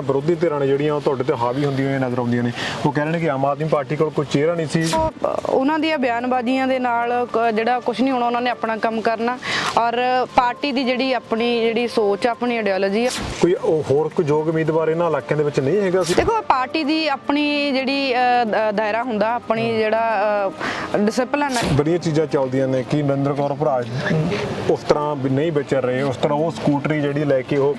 ਵਿਰੋਧੀ ਧਿਰਾਂ ਨੇ ਜਿਹੜੀਆਂ ਉਹ ਤੁਹਾਡੇ ਤੇ ਹਾਵੀ ਹੁੰਦੀਆਂ ਹੋਈਆਂ ਨਜ਼ਰ ਆਉਂਦੀਆਂ ਨੇ। ਉਹ ਕਹਿ ਰਹੇ ਨੇ ਕਿ ਆਮ ਆਦਮੀ ਪਾਰਟੀ ਕੋਲ ਕੋਈ ਚਿਹਰਾ ਨਹੀਂ ਸੀ। ਉਹ ਉਹਨਾਂ ਦੀਆਂ ਬਿਆਨਬਾਜ਼ੀਆਂ ਦੇ ਨਾਲ ਕ- ਜਿਹੜਾ ਕੁਝ ਨਹੀਂ ਹੋਣਾ ਉਹਨਾਂ ਨੇ ਆਪਣਾ ਕੰਮ ਕਰਨਾ। ਔਰ ਪਾਰਟੀ ਦੀ ਜਿਹੜੀ ਆਪਣੀ ਜਿਹੜੀ ਸੋਚ ਆ, ਆਪਣੀ ਆਈਡੀਓਲੋਜੀ ਆ। ਕੋਈ ਉਹ ਹੋਰ ਕੋਈ ਯੋਗ ਉਮੀਦਵਾਰ ਇਹਨਾਂ ਇਲਾਕਿਆਂ ਦੇ ਵਿੱਚ ਨਹੀਂ ਹੈਗਾ ਸੀ? ਦੇਖੋ ਪਾਰਟੀ ਦੀ ਆਪਣੀ ਜਿਹੜੀ ਅ, ਦ- ਦਾਇਰਾ ਹੁੰਦਾ ਆਪਣੀ ਜਿਹੜਾ ਡਿਸਪਲਿਨ ਹੈ ਬੜੀਆਂ ਚੀਜ਼ਾਂ ਚੱਲਦੀਆਂ ਨੇ ਕਿ ਨਰਿੰਦਰ ਕੌਰ ਭਰਾ ਉਸ ਤਰ੍ਹਾਂ ਵੀ ਨਹੀਂ ਵਿਚਰ ਰਹੇ। ਉਸ ਤਰ੍ਹਾਂ ਉਹ ਸਕੂਟਰੀ ਜਿਹੜੀ ਲੈ ਕੇ ਉਹ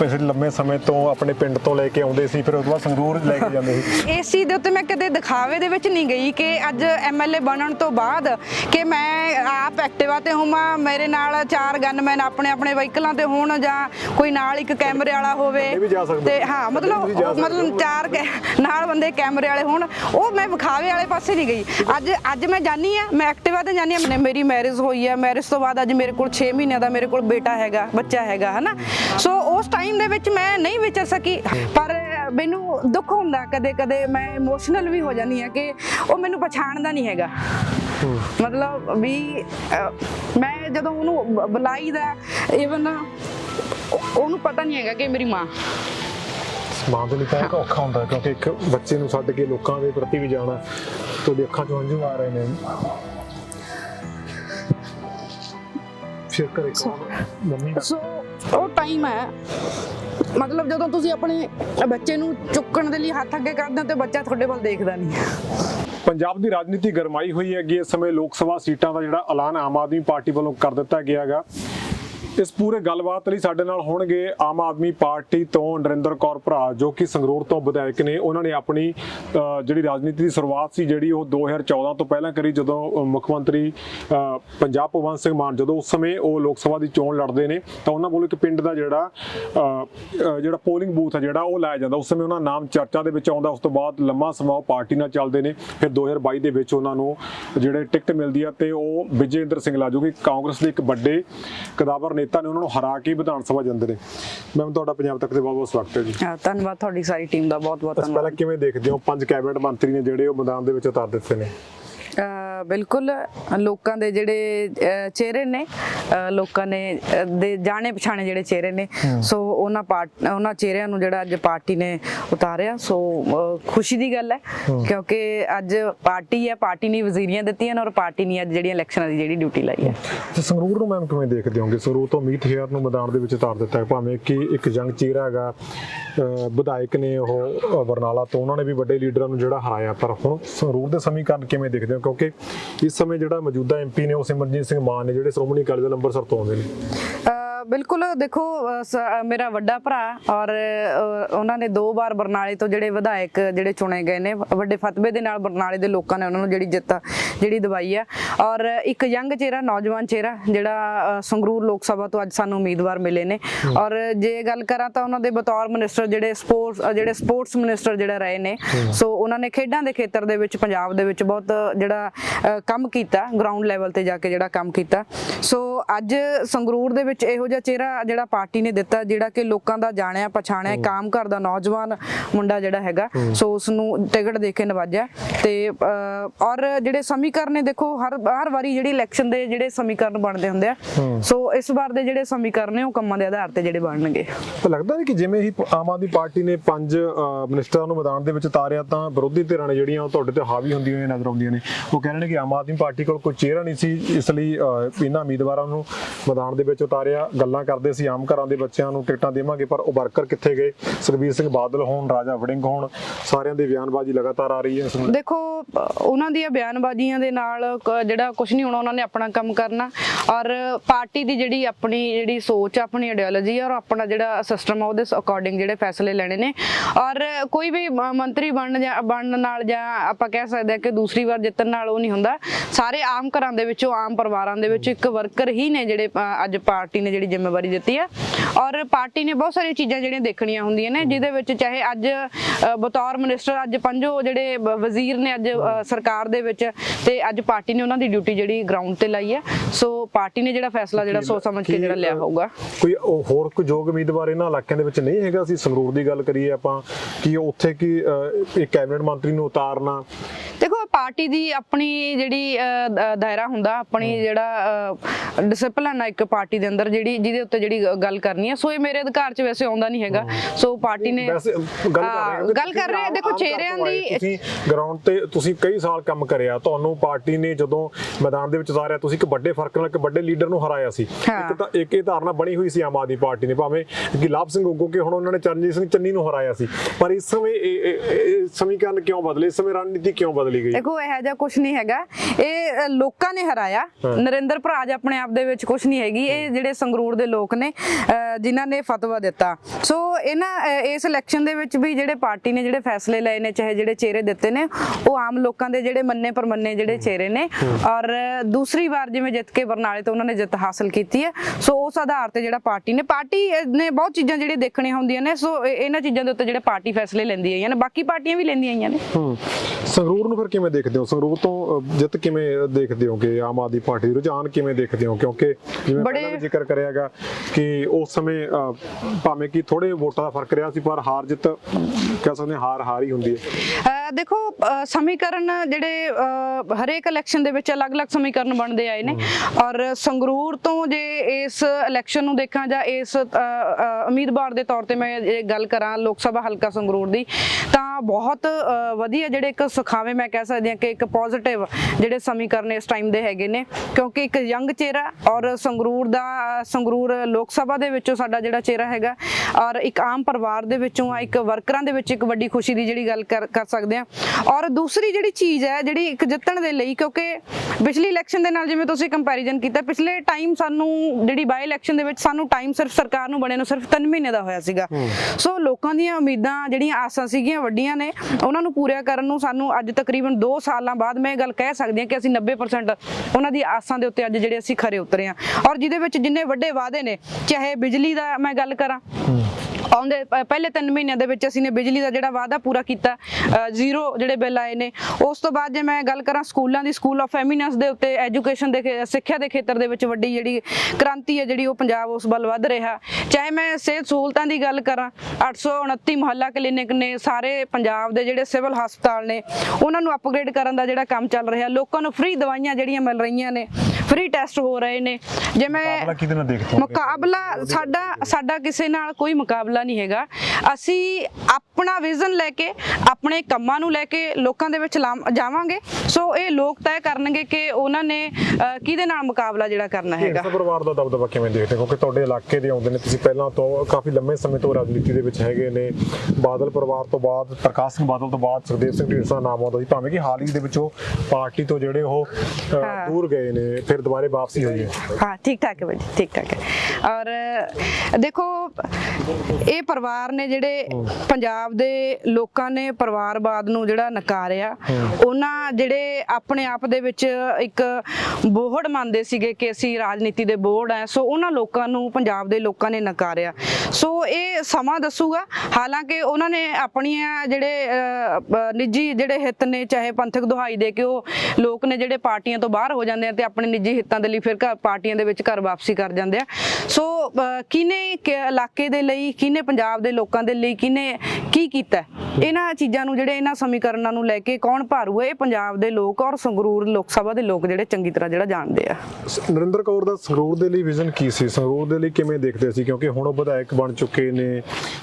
ਪਿਛਲੇ ਲੰਮੇ ਸਮੇਂ ਤੋਂ ਆਪਣੇ ਪਿੰਡ ਤੋਂ ਲੈ ਕੇ ਆਉਂਦੇ ਸੀ ਫਿਰ ਉਸ ਤੋਂ ਬਾਅਦ ਸੰਗਰੂਰ ਲੈ ਕੇ ਜਾਂਦੇ ਸੀ। ਇਸ ਚੀਜ਼ ਦੇ ਉੱਤੇ ਮੈਂ ਕਦੇ ਦਿਖਾਵੇ ਦੇ ਵਿੱਚ ਨਹੀਂ ਗਈ ਕਿ ਅੱਜ ਐਮਐਲਏ ਬਣਨ ਤੋਂ ਬਾਅਦ ਕਿ ਮੈਂ ਆਪ ਐਕਟਿਵਾ ਤੇ ਹੋਵਾਂ ਮੇਰੇ ਨਾਲ ਚਾਰ ਗਨਮੈਨ ਆਪਣੇ ਆਪਣੇ ਵਹੀਕਲਾਂ ਤੇ ਹੋਣ ਜਾਂ ਕੋਈ ਨਾਲ ਇੱਕ ਕੈਮਰੇ ਵਾਲਾ ਹੋਵੇ। ਤੇ ਹਾਂ। ਮਤਲਬ ਮਤਲਬ ਚਾਰ ਨਾਲ ਬੰਦੇ ਕੈਮਰੇ ਵਾਲੇ ਹੋਣ ਉਹ ਮੈਂ ਵਿਖਾਵੇ ਵਾਲੇ ਪਾਸੇ ਨਹੀਂ ਗਈ। ਅੱਜ ਅੱਜ ਮੈਂ ਜਾਣੀ ਆ ਮੈਂ ਐਕਟਿਵਾ ਤੇ ਜਾਣੀ ਆ ਮੇਰੀ ਮੈਰਿਜ ਹੋਈ ਹੈ ਮੈਰਿਜ ਤੋਂ ਬਾਅਦ ਅੱਜ ਮੇਰੇ ਕੋਲ 6 ਮਹੀਨਿਆਂ ਦਾ ਮੇਰੇ ਕੋਲ ਬੇਟਾ ਹੈਗਾ ਬੱਚਾ ਹੈਗਾ ਹਨਾ? ਸੋ ਉਸ ਟਾਈਮ ਦੇ ਵਿੱਚ ਮੈਂ ਨਹੀਂ ਵਿਚਰ ਸਕੀ। ਪਰ ਮੈਨੂੰ ਦੁੱਖ ਹੁੰਦਾ ਕਦੇ ਕਦੇ ਮੈਂ ਇਮੋਸ਼ਨਲ ਵੀ ਹੋ ਜਾਂਦੀ ਆ ਕਿ ਉਹ ਮੈਨੂੰ ਪਛਾਣਦਾ ਨਹੀਂ ਹੈਗਾ। ਮਤਲਬ ਵੀ ਮੈਂ ਜਦੋਂ ਉਹਨੂੰ ਬੁਲਾਈਦਾ ਇਵਨ ਉਹਨੂੰ ਪਤਾ ਨਹੀਂ ਹੈਗਾ ਕਿ ਮੇਰੀ ਮਾਂ। ਮਾਂ ਦੇ ਲਈ ਤਾਂ ਔਖਾ ਹੁੰਦਾ ਕਿਉਂਕਿ ਇੱਕ ਬੱਚੇ ਨੂੰ ਛੱਡ ਕੇ ਲੋਕਾਂ ਦੇ ਪ੍ਰਤੀ ਵੀ ਜਾਣਾ ਤੁਹਾਡੀ ਅੱਖਾਂ 'ਚੋਂ ਹੰਝੂ ਆ ਰਹੇ ਨੇ। ਫਿਰ ਕੌਣ ਮੰਮੀ ਦਾ। ਉਹ ਟਾਈਮ ਹੈ। ਮਤਲਬ ਜਦੋਂ ਤੁਸੀਂ ਆਪਣੇ ਬੱਚੇ ਨੂੰ ਚੁੱਕਣ ਦੇ ਲਈ ਹੱਥ ਅੱਗੇ ਕਰਦੇ ਹੋ ਤੇ ਬੱਚਾ ਤੁਹਾਡੇ ਵੱਲ ਦੇਖਦਾ ਨਹੀਂ। ਪੰਜਾਬ ਦੀ ਰਾਜਨੀਤੀ ਗਰਮਾਈ ਹੋਈ ਹੈਗੀ। ਇਸ ਸਮੇਂ ਲੋਕ ਸਭਾ ਸੀਟਾਂ ਦਾ ਜਿਹੜਾ ਐਲਾਨ ਆਮ ਆਦਮੀ ਪਾਰਟੀ ਵੱਲੋਂ ਕਰ ਦਿੱਤਾ ਗਿਆ ਹੈਗਾ। ਇਸ ਪੂਰੇ ਗੱਲਬਾਤ ਲਈ ਸਾਡੇ ਨਾਲ ਹੋਣਗੇ ਆਮ ਆਦਮੀ ਪਾਰਟੀ ਤੋਂ ਨਰਿੰਦਰ ਕੌਰ ਭਰਾ ਜੋ ਕਿ ਸੰਗਰੂਰ ਤੋਂ ਵਿਧਾਇਕ ਨੇ। ਉਹਨਾਂ ਨੇ ਆਪਣੀ ਜਿਹੜੀ ਰਾਜਨੀਤੀ ਦੀ ਸ਼ੁਰੂਆਤ ਸੀ ਜਿਹੜੀ ਉਹ 2014 ਤੋਂ ਪਹਿਲਾਂ ਕਰੀ ਜਦੋਂ ਮੁੱਖ ਮੰਤਰੀ ਪੰਜਾਬ ਭਗਵੰਤ ਸਿੰਘ ਮਾਨ ਜਦੋਂ ਉਸ ਸਮੇਂ ਉਹ ਲੋਕ ਸਭਾ ਦੀ ਚੋਣ ਲੜਦੇ ਨੇ ਤਾਂ ਉਹਨਾਂ ਵੱਲੋਂ ਇੱਕ ਪਿੰਡ ਦਾ ਜਿਹੜਾ ਅਹ, ਜਿਹੜਾ ਪੋਲਿੰਗ ਬੂਥ ਹੈ ਜਿਹੜਾ ਉਹ ਲਾਇਆ ਜਾਂਦਾ। ਉਸ ਸਮੇਂ ਉਹਨਾਂ ਨਾਮ ਚਰਚਾ ਦੇ ਵਿੱਚ ਆਉਂਦਾ ਉਸ ਤੋਂ ਬਾਅਦ ਲੰਮਾ ਸਮਾਂ ਉਹ ਪਾਰਟੀ ਨਾਲ ਚੱਲਦੇ ਨੇ। ਫਿਰ 2022 ਦੇ ਵਿੱਚ ਉਹਨਾਂ ਨੂੰ ਜਿਹੜੇ ਟਿਕਟ ਮਿਲਦੀ ਆ ਤੇ ਉਹ ਵਿਜੇਂਦਰ ਸਿੰਘਲਾ ਜੋ ਕਿ ਕਾਂਗਰਸ ਦੇ ਇੱਕ ਵੱਡੇ ਕਦਾਵਰ ਨੇ ਨੇਤਾ ਨੇ ਉਹਨਾਂ ਨੂੰ ਹਰਾ ਕੇ ਵਿਧਾਨ ਸਭਾ ਜਾਂਦੇ ਨੇ। ਮੈਮ ਤੁਹਾਡਾ ਪੰਜਾਬ ਤੱਕ ਦੇ ਬਹੁਤ ਬਹੁਤ ਸਵਾਗਤ ਹੈ ਜੀ। ਧੰਨਵਾਦ ਤੁਹਾਡੀ ਸਾਰੀ ਟੀਮ ਦਾ ਬਹੁਤ ਬਹੁਤ ਇਸ ਪਹਿਲਾਂ ਧੰਨਵਾਦ। ਕਿਵੇਂ ਦੇਖਦੇ ਹੋ? ਪੰਜ ਕੈਬਨਿਟ ਮੰਤਰੀ ਨੇ ਜਿਹੜੇ ਉਹ ਮੈਦਾਨ ਦੇ ਵਿੱਚ ਉਤਾਰ ਦਿੱਤੇ ਨੇ। ਬਿਲਕੁਲ ਲੋਕਾਂ ਦੇ ਜਿਹੜੇ ਚਿਹਰੇ ਨੇ ਲੋਕਾਂ ਨੇ ਦੇ ਜਾਣੇ ਪਛਾਣੇ ਜਿਹੜੇ ਚਿਹਰੇ ਨੇ ਸੋ ਉਹਨਾਂ ਪਾਰਟ ਉਹਨਾਂ ਚਿਹਰਿਆਂ ਨੂੰ ਜਿਹੜਾ ਅੱਜ ਪਾਰਟੀ ਨੇ ਉਤਾਰਿਆ ਸੋ ਖੁਸ਼ੀ ਦੀ ਗੱਲ ਹੈ ਕਿਉਂਕਿ ਅੱਜ ਪਾਰਟੀ ਹੈ ਪਾਰਟੀ ਨੇ ਵਜ਼ੀਰੀਆਂ ਦਿੱਤੀਆਂ ਨੇ ਔਰ ਪਾਰਟੀ ਨੇ ਅੱਜ ਜਿਹੜੀਆਂ ਇਲੈਕਸ਼ਨਾਂ ਦੀ ਜਿਹੜੀ ਡਿਊਟੀ ਲਾਈ ਹੈ। ਸੰਗਰੂਰ ਨੂੰ ਮੈਮ ਕਿਵੇਂ ਦੇਖਦੇ ਹੋਗੇ? ਸੰਗਰੂਰ ਤੋਂ ਮੀਤ ਹੇਅਰ ਨੂੰ ਮੈਦਾਨ ਦੇ ਵਿੱਚ ਉਤਾਰ ਦਿੱਤਾ ਹੈ ਭਾਵੇਂ ਕਿ ਇੱਕ ਜੰਗ ਚਿਹਰਾ ਹੈਗਾ ਵਿਧਾਇਕ ਨੇ ਉਹ ਬਰਨਾਲਾ ਤੋਂ ਉਹਨਾਂ ਨੇ ਵੀ ਵੱਡੇ ਲੀਡਰਾਂ ਨੂੰ ਜਿਹੜਾ ਹਰਾਇਆ ਪਰ ਹੁਣ ਸੰਗਰੂਰ ਦੇ ਸਮੀਕਰਨ ਕਿਵੇਂ ਦੇਖਦੇ ਹੋ? ਕਿਉਂਕਿ ਇਸ ਸਮੇਂ ਜਿਹੜਾ ਮੌਜੂਦਾ ਐਮਪੀ ਨੇ ਉਹ ਸਿਮਰਜੀਤ ਸਿੰਘ ਮਾਨ ਨੇ ਜਿਹੜੇ ਸ਼੍ਰੋਮਣੀ ਅਕਾਲੀ ਦਲ ਅੰਮ੍ਰਿਤਸਰ ਤੋਂ ਆਉਂਦੇ ਨੇ। ਬਿਲਕੁਲ ਦੇਖੋ ਮੇਰਾ ਵੱਡਾ ਭਰਾ ਔਰ ਉਹਨਾਂ ਨੇ ਦੋ ਵਾਰ ਬਰਨਾਲੇ ਤੋਂ ਜਿਹੜੇ ਵਿਧਾਇਕ ਜਿਹੜੇ ਚੁਣੇ ਗਏ ਨੇ ਵੱਡੇ ਫਤਵੇ ਦੇ ਨਾਲ ਬਰਨਾਲੇ ਦੇ ਲੋਕਾਂ ਨੇ ਉਹਨਾਂ ਨੂੰ ਜਿਹੜੀ ਜਿੱਤ ਜਿਹੜੀ ਦਵਾਈ ਆ। ਔਰ ਇੱਕ ਯੰਗ ਚਿਹਰਾ ਨੌਜਵਾਨ ਚਿਹਰਾ ਜਿਹੜਾ ਸੰਗਰੂਰ ਲੋਕ ਸਭਾ ਤੋਂ ਅੱਜ ਸਾਨੂੰ ਉਮੀਦਵਾਰ ਮਿਲੇ ਨੇ। ਔਰ ਜੇ ਗੱਲ ਕਰਾਂ ਤਾਂ ਉਹਨਾਂ ਦੇ ਬਤੌਰ ਮਿਨਿਸਟਰ ਜਿਹੜੇ ਸਪੋਰਟਸ ਜਿਹੜੇ ਸਪੋਰਟਸ ਮਿਨਿਸਟਰ ਜਿਹੜਾ ਰਹੇ ਨੇ ਸੋ ਉਹਨਾਂ ਨੇ ਖੇਡਾਂ ਦੇ ਖੇਤਰ ਦੇ ਵਿੱਚ ਪੰਜਾਬ ਦੇ ਵਿੱਚ ਬਹੁਤ ਜਿਹੜਾ ਕੰਮ ਕੀਤਾ ਗਰਾਊਂਡ ਲੈਵਲ ਤੇ ਜਾ ਕੇ ਜਿਹੜਾ ਕੰਮ ਕੀਤਾ। ਸੋ ਅੱਜ ਸੰਗਰੂਰ ਦੇ ਵਿੱਚ ਇਹੋ ਜਿਹਾ ਚਿਹਰਾ ਜਿਹੜਾ ਪਾਰਟੀ ਨੇ ਦਿੱਤਾ ਜਿਹੜਾ ਕਿ ਲੋਕਾਂ ਦਾ ਜਾਣਿਆ ਪਛਾਣਿਆ ਕੰਮ ਕਰਦਾ ਨੌਜਵਾਨ ਮੁੰਡਾ ਜਿਹੜਾ ਹੈਗਾ ਸੋ ਉਸ ਨੂੰ ਟਿਕਟ ਦੇ ਕੇ ਨਵਾਜਿਆ। ਤੇ ਔਰ ਜਿਹੜੇ ਸਮੀਕਰਨ ਨੇ ਦੇਖੋ ਹਰ ਹਰ ਵਾਰੀ ਜਿਹੜੀ ਇਲੈਕਸ਼ਨ ਦੇ ਜਿਹੜੇ ਸਮੀਕਰਨ ਬਣਦੇ ਹੁੰਦੇ ਆ ਸੋ ਇਸ ਵਾਰ ਦੇ ਜਿਹੜੇ ਸਮੀਕਰਨ ਨੇ ਉਹ ਕੰਮਾਂ ਦੇ ਆਧਾਰ ਤੇ ਜਿਹੜੇ ਬਣਨਗੇ। ਤਾਂ ਲੱਗਦਾ ਨਹੀਂ ਕਿ ਜਿਵੇਂ ਹੀ ਆਮ ਆਦਮੀ ਪਾਰਟੀ ਨੇ ਪੰਜ ਮਿਨਿਸਟਰਾਂ ਨੂੰ ਮੈਦਾਨ ਦੇ ਵਿੱਚ ਉਤਾਰਿਆ ਤਾਂ ਵਿਰੋਧੀ ਧਿਰਾਂ ਨੇ ਜਿਹੜੀਆਂ ਉਹ ਤੁਹਾਡੇ ਤੇ ਹਾਵੀ ਹੁੰਦੀਆਂ ਨਜ਼ਰ ਆਉਂਦੀਆਂ ਨੇ। ਉਹ ਕਹਿ ਰਹੇ ਨੇ ਕਿ ਆਮ ਆਦਮੀ ਪਾਰਟੀ ਕੋਲ ਕੋਈ ਚਿਹਰਾ ਨਹੀਂ ਸੀ, ਇਸ ਲਈ ਇਹਨਾਂ ਉਮੀਦਵਾਰਾਂ ਨੂੰ ਮੈਦਾਨ ਦੇ ਵਿੱਚ ਉਤਾਰਿਆ, ਗੱਲਾਂ ਕਰਦੇ ਸੀ ਆਮ ਘਰਾਂ ਦੇ ਬੱਚਿਆਂ ਨੂੰ, ਟਿਕਟਾਂ ਦੇਵਾਂਗੇ, ਪਰ ਉਹ ਵਰਕਰ ਕਿੱਥੇ ਗਏ? ਸੁਖਬੀਰ ਸਿੰਘ ਬਾਦਲ ਹੋਣ, ਰਾਜਾ ਵੜਿੰਗ ਹੋਣ, ਸਾਰਿਆਂ ਦੀ ਬਿਆਨਬਾਜ਼ੀ ਲਗਾਤਾਰ ਆ ਰਹੀ ਹੈ ਦੇਖੋ, ਉਹਨਾਂ ਦੀਆਂ ਬਿਆਨਬਾਜ਼ੀਆਂ ਦੇ ਨਾਲ ਜਿਹੜਾ ਕੁਝ ਨਹੀਂ ਹੋਣਾ, ਉਹਨਾਂ ਨੇ ਆਪਣਾ ਕੰਮ ਕਰਨਾ। ਔਰ ਪਾਰਟੀ ਦੀ ਜਿਹੜੀ ਆਪਣੀ, ਜਿਹੜੀ ਸੋਚ ਆਪਣੀ ਆਈਡੀਓਲੋਜੀ ਔਰ ਆਪਣਾ ਜਿਹੜਾ ਸਿਸਟਮ ਆ, ਉਹਦੇ ਅਕੋਰਡਿੰਗ ਜਿਹੜੇ ਫੈਸਲੇ ਲੈਣੇ ਨੇ। ਔਰ ਕੋਈ ਵੀ ਮੰਤਰੀ ਬਣਨ ਜਾਂ, ਬਣਨ ਨਾਲ ਜਾਂ ਆਪਾਂ ਕਹਿ ਸਕਦੇ ਹਾਂ ਕਿ ਦੂਸਰੀ ਵਾਰ ਜਿੱਤਣ ਨਾਲ ਉਹ ਨਹੀਂ ਹੁੰਦਾ ਸਾਰੇ ਆਮ ਘਰਾਂ ਦੇ ਵਿੱਚੋਂ ਆਮ ਪਰਿਵਾਰਾਂ ਦੇ ਵਿੱਚ ਇੱਕ ਵਰਕਰ ਹੀ ਨੇ ਜਿਹੜੇ ਅੱਜ ਪਾਰਟੀ ਨੇ ਜਿਹੜੀ ਜ਼ਿੰਮੇਵਾਰੀ ਦਿੱਤੀ ਆ ਔਰ ਪਾਰਟੀ ਨੇ ਬਹੁਤ ਸਾਰੀਆਂ ਚੀਜ਼ਾਂ ਜਿਹੜੀਆਂ ਦੇਖਣੀਆਂ ਹੁੰਦੀਆਂ ਨੇ ਜਿਹਦੇ ਵਿੱਚ ਚਾਹੇ ਅੱਜ ਬਤੌਰ ਮਿਨਿਸਟਰ ਅੱਜ ਪੰਜੋ ਜਿਹੜੇ ਵਜ਼ੀਰ ਨੇ ਅੱਜ ਸਰਕਾਰ ਦੇ ਵਿੱਚ ਤੇ ਅੱਜ ਪਾਰਟੀ ਨੇ ਉਹਨਾਂ ਦੀ ਡਿਊਟੀ ਜਿਹੜੀ ਗਰਾਊਂਡ ਤੇ ਲਾਈ ਹੈ। ਸੋ ਪਾਰਟੀ ਨੇ ਜਿਹੜਾ ਫੈਸਲਾ ਜਿਹੜਾ ਸੋਚ ਸਮਝ ਕੇ ਜਿਹੜਾ ਲਿਆ ਹੋਊਗਾ। ਕੋਈ ਹੋਰ ਕੋਈ ਯੋਗ ਉਮੀਦਵਾਰ ਇਹਨਾਂ ਇਲਾਕਿਆਂ ਦੇ ਵਿੱਚ ਨਹੀਂ ਹੈਗਾ? ਅਸੀਂ ਸੰਗਰੂਰ ਦੀ ਗੱਲ ਕਰੀਏ ਆਪਾਂ ਕਿ ਉੱਥੇ ਕੀ ਇੱਕ ਕੈਬਨਿਟ ਮੰਤਰੀ ਨੂੰ ਉਤਾਰਨਾ? ਦੇਖੋ ਪਾਰਟੀ ਦੀ ਆਪਣੀ ਜਿਹੜੀ ਅਹ, ਦ- ਦਾਇਰਾ ਹੁੰਦਾ ਆਪਣੀ ਜਿਹੜਾ ਡਿਸਪਲਿਨ ਆ ਇੱਕ ਪਾਰਟੀ ਦੇ ਅੰਦਰ ਜਿਹੜੀ ਜਿਹਦੇ ਉੱਤੇ ਜਿਹੜੀ ਗੱਲ ਕਰਨੀ ਹੈ। ਸੋ ਇਹ ਮੇਰੇ ਅਧਿਕਾਰ 'ਚ ਵੈਸੇ ਆਉਂਦਾ ਨਹੀਂ ਹੈਗਾ। ਸੋ ਪਾਰਟੀ ਨੇ ਗੱਲ ਕਰ ਰਹੇ ਹਾਂ, ਹਾਂ ਹਾਂ, ਦੇਖੋ ਚਿਹਰਿਆਂ ਦੀ ਤੁਸੀਂ ਗਰਾਊਂਡ ਤੇ ਤੁਸੀਂ ਕਈ ਸਾਲ ਕੰਮ ਕਰਿਆ। ਤੁਹਾਨੂੰ ਪਾਰਟੀ ਨੇ ਜਦੋਂ ਮੈਦਾਨ ਦੇ ਵਿੱਚ ਉਤਾਰਿਆ ਤੁਸੀਂ ਇੱਕ ਵੱਡੇ ਫ਼ਰਕ ਨਾਲ ਇੱਕ ਵੱਡੇ ਲੀਡਰ ਨੂੰ ਹਰਾਇਆ ਸੀ। ਹਾਂ। ਇੱਕ ਤਾਂ ਇੱਕ ਇਹ ਧਾਰਨਾ ਬਣੀ ਹੋਈ ਸੀ ਆਮ ਆਦਮੀ ਪਾਰਟੀ ਨੇ ਭਾਵੇਂ ਲਾਭ ਸਿੰਘ ਉਗੋ ਕੇ ਹੁਣ ਉਹਨਾਂ ਨੇ ਚਰਨਜੀਤ ਸਿੰਘ ਚੰਨੀ ਨੂੰ ਹਰਾਇਆ ਸੀ। ਪਰ ਇਸ ਸਮੇਂ ਸਮੀਕਰਨ ਕਿਉਂ ਬਦਲੇ? ਇਸ ਸਮੇਂ ਰਣਨੀਤੀ ਕਿਉਂ ਬਦਲੀ ਗਈ? ਦੇਖੋ ਇਹੋ ਜਿਹਾ ਕੁਝ ਨਹੀਂ ਹੈਗਾ। ਇਹ ਲੋਕਾਂ ਨੇ ਹਰਾਇਆ। ਨਰਿੰਦਰ ਭਰਾਜ ਆਪਣੇ ਆਪ ਦੇ ਵਿੱਚ ਕੁਝ ਨਹੀਂ ਹੈਗੀ। ਇਹ ਜਿਹੜੇ ਸੰਗਰੂਰ ਦੇ ਲੋਕ ਨੇ ਜਿਨ੍ਹਾਂ ਨੇ ਫਤਵਾ ਦਿੱਤਾ। ਸੋ ਇਹਨਾਂ ਇਸ ਇਲੈਕਸ਼ਨ ਦੇ ਵਿੱਚ ਵੀ ਜਿਹੜੇ ਪਾਰਟੀ ਨੇ ਜਿਹੜੇ ਫੈਸਲੇ ਲਏ ਨੇ ਚਾਹੇ ਜਿਹੜੇ ਚਿਹਰੇ ਦਿੱਤੇ ਨੇ ਉਹ ਆਮ ਲੋਕਾਂ ਦੇ ਜਿਹੜੇ ਮੰਨੇ ਪਰਮੰਨੇ ਜਿਹੜੇ ਚਿਹਰੇ ਨੇ। ਔਰ ਦੂਸਰੀ ਵਾਰ ਜਿਵੇਂ ਜਿੱਤ ਕੇ ਬਰਨਾਲੇ ਤੋਂ ਉਹਨਾਂ ਨੇ ਜਿੱਤ ਹਾਸਲ ਕੀਤੀ ਹੈ। ਸੋ ਉਸ ਆਧਾਰ ਤੇ ਜਿਹੜਾ ਪਾਰਟੀ ਨੇ ਪਾਰਟੀ ਨੇ ਬਹੁਤ ਚੀਜ਼ਾਂ ਜਿਹੜੀਆਂ ਦੇਖਣੀਆਂ ਹੁੰਦੀਆਂ ਨੇ। ਸੋ ਇਹ- ਇਹਨਾਂ ਚੀਜ਼ਾਂ ਦੇ ਉੱਤੇ ਜਿਹੜੇ ਪਾਰਟੀ ਫੈਸਲੇ ਲੈਂਦੀ ਆਈਆਂ ਨੇ ਬਾਕੀ ਪਾਰਟੀਆਂ ਵੀ ਲੈਂਦੀਆਂ ਆਈਆਂ ਨੇ। ਹੂੰ। ਸੰਗਰੂਰ ਨੂੰ ਫਿਰ ਕਿਵੇਂ ਦੇਖਦੇ ਹੋ? ਸੰਗਰੂਰ ਤੋਂ ਜਿੱਤ ਕਿਵੇਂ ਦੇਖਦੇ ਹੋ ਕਿ ਆਮ ਆਦਮੀ ਪਾਰਟੀ ਰੁਝਾਨ ਕਿਵੇਂ ਦੇਖਦੇ ਹੋ? ਕਿਉਂਕਿ ਜਿਵੇਂ ਪਹਿਲਾਂ ਵੀ ਜ਼ਿਕਰ ਕਰਿਆਗਾ ਕਿ ਉਸ ਸਮੇਂ ਭਾਵੇਂ ਕਿ ਥੋੜੇ ਵੋਟਾਂ ਦਾ ਫ਼ਰਕ ਰਿਹਾ ਸੀ ਪਰ ਹਾਰ ਜਿੱਤ ਕਹਿ ਸਕਦੇ ਹਾਰ ਹਾਰ ਹੀ ਹੁੰਦੀ ਹੈ। ਦੇਖੋ ਸਮੀਕਰਨ ਜਿਹੜੇ ਹਰੇਕ ਇਲੈਕਸ਼ਨ ਦੇ ਵਿੱਚ ਅਲੱਗ-ਅਲੱਗ ਸਮੀਕਰਨ ਬਣਦੇ ਆਏ ਨੇ। ਔਰ ਸੰਗਰੂਰ ਤੋਂ ਜੇ ਇਸ ਇਲੈਕਸ਼ਨ ਨੂੰ ਦੇਖਾਂ ਜਾਂ ਇਸ ਉਮੀਦਵਾਰ ਦੇ ਤੌਰ ਤੇ ਮੈਂ ਇਹ ਗੱਲ ਕਰਾਂ ਲੋਕ ਸਭਾ ਹਲਕਾ ਸੰਗਰੂਰ ਦੀ ਤਾਂ ਬਹੁਤ ਵਧੀਆ ਜਿਹੜੇ ਇੱਕ ਸੁਖਾਵੇਂ ਮੈਂ ਕਹਿ ਸਕਦੀ ਹਾਂ ਕਿ ਇੱਕ ਪੋਜ਼ਿਟਿਵ ਜਿਹੜੇ ਸਮੀਕਰਨ ਇਸ ਟਾਈਮ ਦੇ ਹੈਗੇ ਨੇ ਕਿਉਂਕਿ ਇੱਕ ਯੰਗ ਚਿਹਰਾ ਔਰ ਸੰਗਰੂਰ ਦਾ ਸੰਗਰੂਰ ਲੋਕ ਸਭਾ ਦੇ ਵਿੱਚੋਂ ਸਾਡਾ ਜਿਹੜਾ ਚਿਹਰਾ ਹੈਗਾ ਔਰ ਇੱਕ ਆਮ ਪਰਿਵਾਰ ਦੇ ਵਿੱਚੋਂ ਆ ਇੱਕ ਵਰਕਰਾਂ ਦੇ ਵਿੱਚ ਇੱਕ ਵੱਡੀ ਖੁਸ਼ੀ ਦੀ ਜਿਹੜੀ ਗੱਲ ਕਰ ਸਕਦੇ ਆ ਔਰ ਦੂਸਰੀ ਜਿਹੜੀ ਚੀਜ਼ ਹੈ ਜਿਹੜੀ ਇੱਕ ਜਿੱਤਣ ਦੇ ਲਈ ਕਿਉਂਕਿ ਪਿਛਲੀ ਇਲੈਕਸ਼ਨ ਦੇ ਨਾਲ ਜਿਵੇਂ ਤੁਸੀਂ ਕੰਪੈਰੀਜ਼ਨ ਕੀਤਾ ਪਿਛਲੇ ਟਾਈਮ ਸਾਨੂੰ ਜਿਹੜੀ ਬਾਈ ਇਲੈਕਸ਼ਨ ਦੇ ਵਿੱਚ ਸਾਨੂੰ ਟਾਈਮ ਸਿਰਫ ਸਰਕਾਰ ਨੂੰ ਬਣੇ ਨੂੰ ਸਿਰਫ 3 ਮਹੀਨੇ ਦਾ ਹੋਇਆ ਸੀਗਾ। ਸੋ ਲੋਕਾਂ ਦੀਆਂ ਉਮੀਦਾਂ ਜਿਹੜੀਆਂ ਆਸਾਂ ਸੀਗੀਆਂ ਵੱਡੀਆਂ ਨੇ ਉਹਨਾਂ ਨੂੰ ਪੂਰੀਆਂ ਕਰਨ ਨੂੰ ਸਾਨੂੰ ਅੱਜ ਤਕਰੀਬਨ 2 ਸਾਲਾਂ ਬਾਅਦ ਮੈਂ ਇਹ ਗੱਲ ਕਹਿ ਸਕਦੇ ਹਾਂ ਕਿ ਅਸੀਂ 90% ਉਹਨਾਂ ਦੀ ਆਸਾਂ ਦੇ ਉੱਤੇ ਅੱਜ ਜਿਹੜੇ ਅਸੀਂ ਖਰੇ ਉਤਰੇ ਆ ਔਰ ਜਿਹਦੇ ਵਿੱਚ ਜਿੰਨੇ ਵੱਡੇ ਵਾਅਦੇ ਨੇ, ਚਾਹੇ ਬਿਜਲੀ ਦਾ ਮੈਂ ਗੱਲ ਕਰਾਂ ਆਉਂਦੇ ਪਹਿਲੇ 3 ਮਹੀਨਿਆਂ ਦੇ ਵਿੱਚ ਅਸੀਂ ਨੇ ਬਿਜਲੀ ਦਾ ਜਿਹੜਾ ਵਾਅਦਾ ਪੂਰਾ ਕੀਤਾ ਜ਼ੀਰੋ ਜਿਹੜੇ ਬਿੱਲ ਆਏ ਨੇ। ਉਸ ਤੋਂ ਬਾਅਦ ਜੇ ਮੈਂ ਗੱਲ ਕਰਾਂ ਸਕੂਲਾਂ ਦੀ ਸਕੂਲ ਆਫ ਐਮੀਨੈਂਸ ਦੇ ਉੱਤੇ ਐਜੂਕੇਸ਼ਨ ਦੇ ਸਿੱਖਿਆ ਦੇ ਖੇਤਰ ਦੇ ਵਿੱਚ ਵੱਡੀ ਜਿਹੜੀ ਕ੍ਰਾਂਤੀ ਹੈ ਜਿਹੜੀ ਉਹ ਪੰਜਾਬ ਉਸ ਵੱਲ ਵੱਧ ਰਿਹਾ। ਚਾਹੇ ਮੈਂ ਸਿਹਤ ਸਹੂਲਤਾਂ ਦੀ ਗੱਲ ਕਰਾਂ 829 ਮੁਹੱਲਾ ਕਲੀਨਿਕ ਨੇ ਸਾਰੇ ਪੰਜਾਬ ਦੇ ਜਿਹੜੇ ਸਿਵਲ ਹਸਪਤਾਲ ਨੇ ਉਹਨਾਂ ਨੂੰ ਅਪਗ੍ਰੇਡ ਕਰਨ ਦਾ ਜਿਹੜਾ ਕੰਮ ਚੱਲ ਰਿਹਾ ਲੋਕਾਂ ਨੂੰ ਫ੍ਰੀ ਦਵਾਈਆਂ ਜਿਹੜੀਆਂ ਮਿਲ ਰਹੀਆਂ ਨੇ ਫ੍ਰੀ ਟੈਸਟ ਹੋ ਰਹੇ ਨੇ। ਜੇ ਮੈਂ ਮੁਕਾਬਲਾ ਕਿਹਦੇ ਨਾਲ ਦੇਖਦੇ ਹੋ? ਮੁਕਾਬਲਾ ਸਾਡਾ ਸਾਡਾ ਕਿਸੇ ਨਾਲ ਕੋਈ ਮੁਕਾਬਲਾ ਨਹੀਂ ਹੈਗਾ। ਅਸੀਂ ਆਪਣਾ ਵਿਜ਼ਨ ਲੈ ਕੇ ਆਪਣੇ ਕੰਮਾਂ ਨੂੰ ਲੈ ਕੇ ਲੋਕਾਂ ਦੇ ਵਿੱਚ ਜਾਵਾਂਗੇ। ਸੋ ਇਹ ਲੋਕ ਤੈਅ ਕਰਨਗੇ ਕਿ ਉਹਨਾਂ ਨੇ ਕਿਹਦੇ ਨਾਲ ਮੁਕਾਬਲਾ ਜਿਹੜਾ ਕਰਨਾ ਹੈਗਾ। ਢੀਂਡਸਾ ਪਰਿਵਾਰ ਦਾ ਦਬਦਬਾ ਕਿਵੇਂ ਦੇਖਦੇ ਕਿਉਂਕਿ ਤੁਹਾਡੇ ਇਲਾਕੇ ਦੇ ਆਉਂਦੇ ਨੇ ਤੁਸੀਂ ਪਹਿਲਾਂ ਤੋਂ ਕਾਫੀ ਲੰਮੇ ਸਮੇਂ ਤੋਂ ਰਾਜਨੀਤੀ ਦੇ ਵਿੱਚ ਹੈਗੇ ਨੇ। ਬਾਦਲ ਪਰਿਵਾਰ ਤੋਂ ਬਾਅਦ ਪ੍ਰਕਾਸ਼ ਸਿੰਘ ਬਾਦਲ ਤੋਂ ਬਾਅਦ ਸੁਖਦੇਵ ਸਿੰਘ ਢੀਂਡਸਾ ਨਾਮ ਆਉਂਦਾ ਸੀ। ਭਾਵੇਂ ਕਿ ਹਾਲ ਹੀ ਦੇ ਵਿੱਚ ਉਹ ਪਾਰਟੀ ਤੋਂ ਜਿਹੜੇ ਉਹ। ਦੂਰ ਗਏ ਨੇ ਫਿਰ ਦੁਬਾਰੇ ਵਾਪਸੀ ਹੋਈ ਹੈ। ਹਾਂ ਠੀਕ ਠਾਕ ਹੈ ਭਾਈ ਠੀਕ ਠਾਕ ਹੈ। ਔਰ ਦੇਖੋ ਇਹ ਪਰਿਵਾਰ ਨੇ ਜਿਹੜੇ ਪੰਜਾਬ ਦੇ ਲੋਕਾਂ ਨੇ ਪਰਿਵਾਰਵਾਦ ਨੂੰ ਜਿਹੜਾ ਨਕਾਰਿਆ ਉਹਨਾਂ ਜਿਹੜੇ ਆਪਣੇ ਆਪ ਦੇ ਵਿੱਚ ਇੱਕ ਬੋਹੜ ਮੰਨਦੇ ਸੀਗੇ ਕਿ ਅਸੀਂ ਰਾਜਨੀਤੀ ਦੇ ਬੋਹੜ ਆ ਸੋ ਉਹਨਾਂ ਲੋਕਾਂ ਨੂੰ ਪੰਜਾਬ ਦੇ ਲੋਕਾਂ ਨੇ ਨਕਾਰਿਆ। ਸੋ ਇਹ ਸਮਾਂ ਦੱਸੂਗਾ। ਹਾਲਾਂਕਿ ਉਹਨਾਂ ਨੇ ਆਪਣੀਆਂ ਜਿਹੜੇ ਨਿੱਜੀ ਜਿਹੜੇ ਹਿੱਤ ਨੇ ਚਾਹੇ ਪੰਥਕ ਦੁਹਾਈ ਦੇ ਕੇ ਉਹ ਲੋਕ ਨੇ ਜਿਹੜੇ ਪਾਰਟੀਆਂ ਤੋਂ ਬਾਹਰ ਹੋ ਜਾਂਦੇ ਆ ਤੇ ਆਪਣੇ ਨਿੱਜੀ ਹਿੱਤਾਂ ਦੇ ਲਈ ਫਿਰ ਘਰ ਪਾਰਟੀਆਂ ਦੇ ਵਿੱਚ ਘਰ ਵਾਪਸੀ ਕਰ ਜਾਂਦੇ ਆ। ਸੋ ਅਹ, ਕਿਹਨੇ ਕਿ ਇਲਾਕੇ ਦੇ ਲਈ ਕਿਹਨੇ ਪੰਜਾਬ ਦੇ ਲੋਕਾਂ ਦੇ ਲਈ ਕਿਹਨੇ ਕੀ ਕੀਤਾ? ਇਹਨਾਂ ਚੀਜ਼ਾਂ ਨੂੰ ਜਿਹੜੇ ਇਹਨਾਂ ਸਮੀਕਰਨਾਂ ਨੂੰ ਲੈ ਕੇ ਕੌਣ ਭਾਰੂ ਹੈ? ਇਹ ਪੰਜਾਬ ਦੇ ਲੋਕ ਔਰ ਸੰਗਰੂਰ ਲੋਕ ਸਭਾ ਦੇ ਲੋਕ ਜਿਹੜੇ ਚੰਗੀ ਤਰ੍ਹਾਂ ਜਿਹੜਾ ਜਾਣਦੇ ਆ। ਨਰਿੰਦਰ ਕੌਰ ਦਾ ਸੰਗਰੂਰ ਦੇ ਲਈ ਵਿਜ਼ਨ ਕੀ ਸੀ? ਸੰਗਰੂਰ ਦੇ ਲਈ ਕਿਵੇਂ ਦੇਖਦੇ ਸੀ? ਕਿਉਂਕਿ ਹੁਣ ਉਹ ਵਿਧਾਇਕ ਬਣ ਚੁੱਕੇ ਨੇ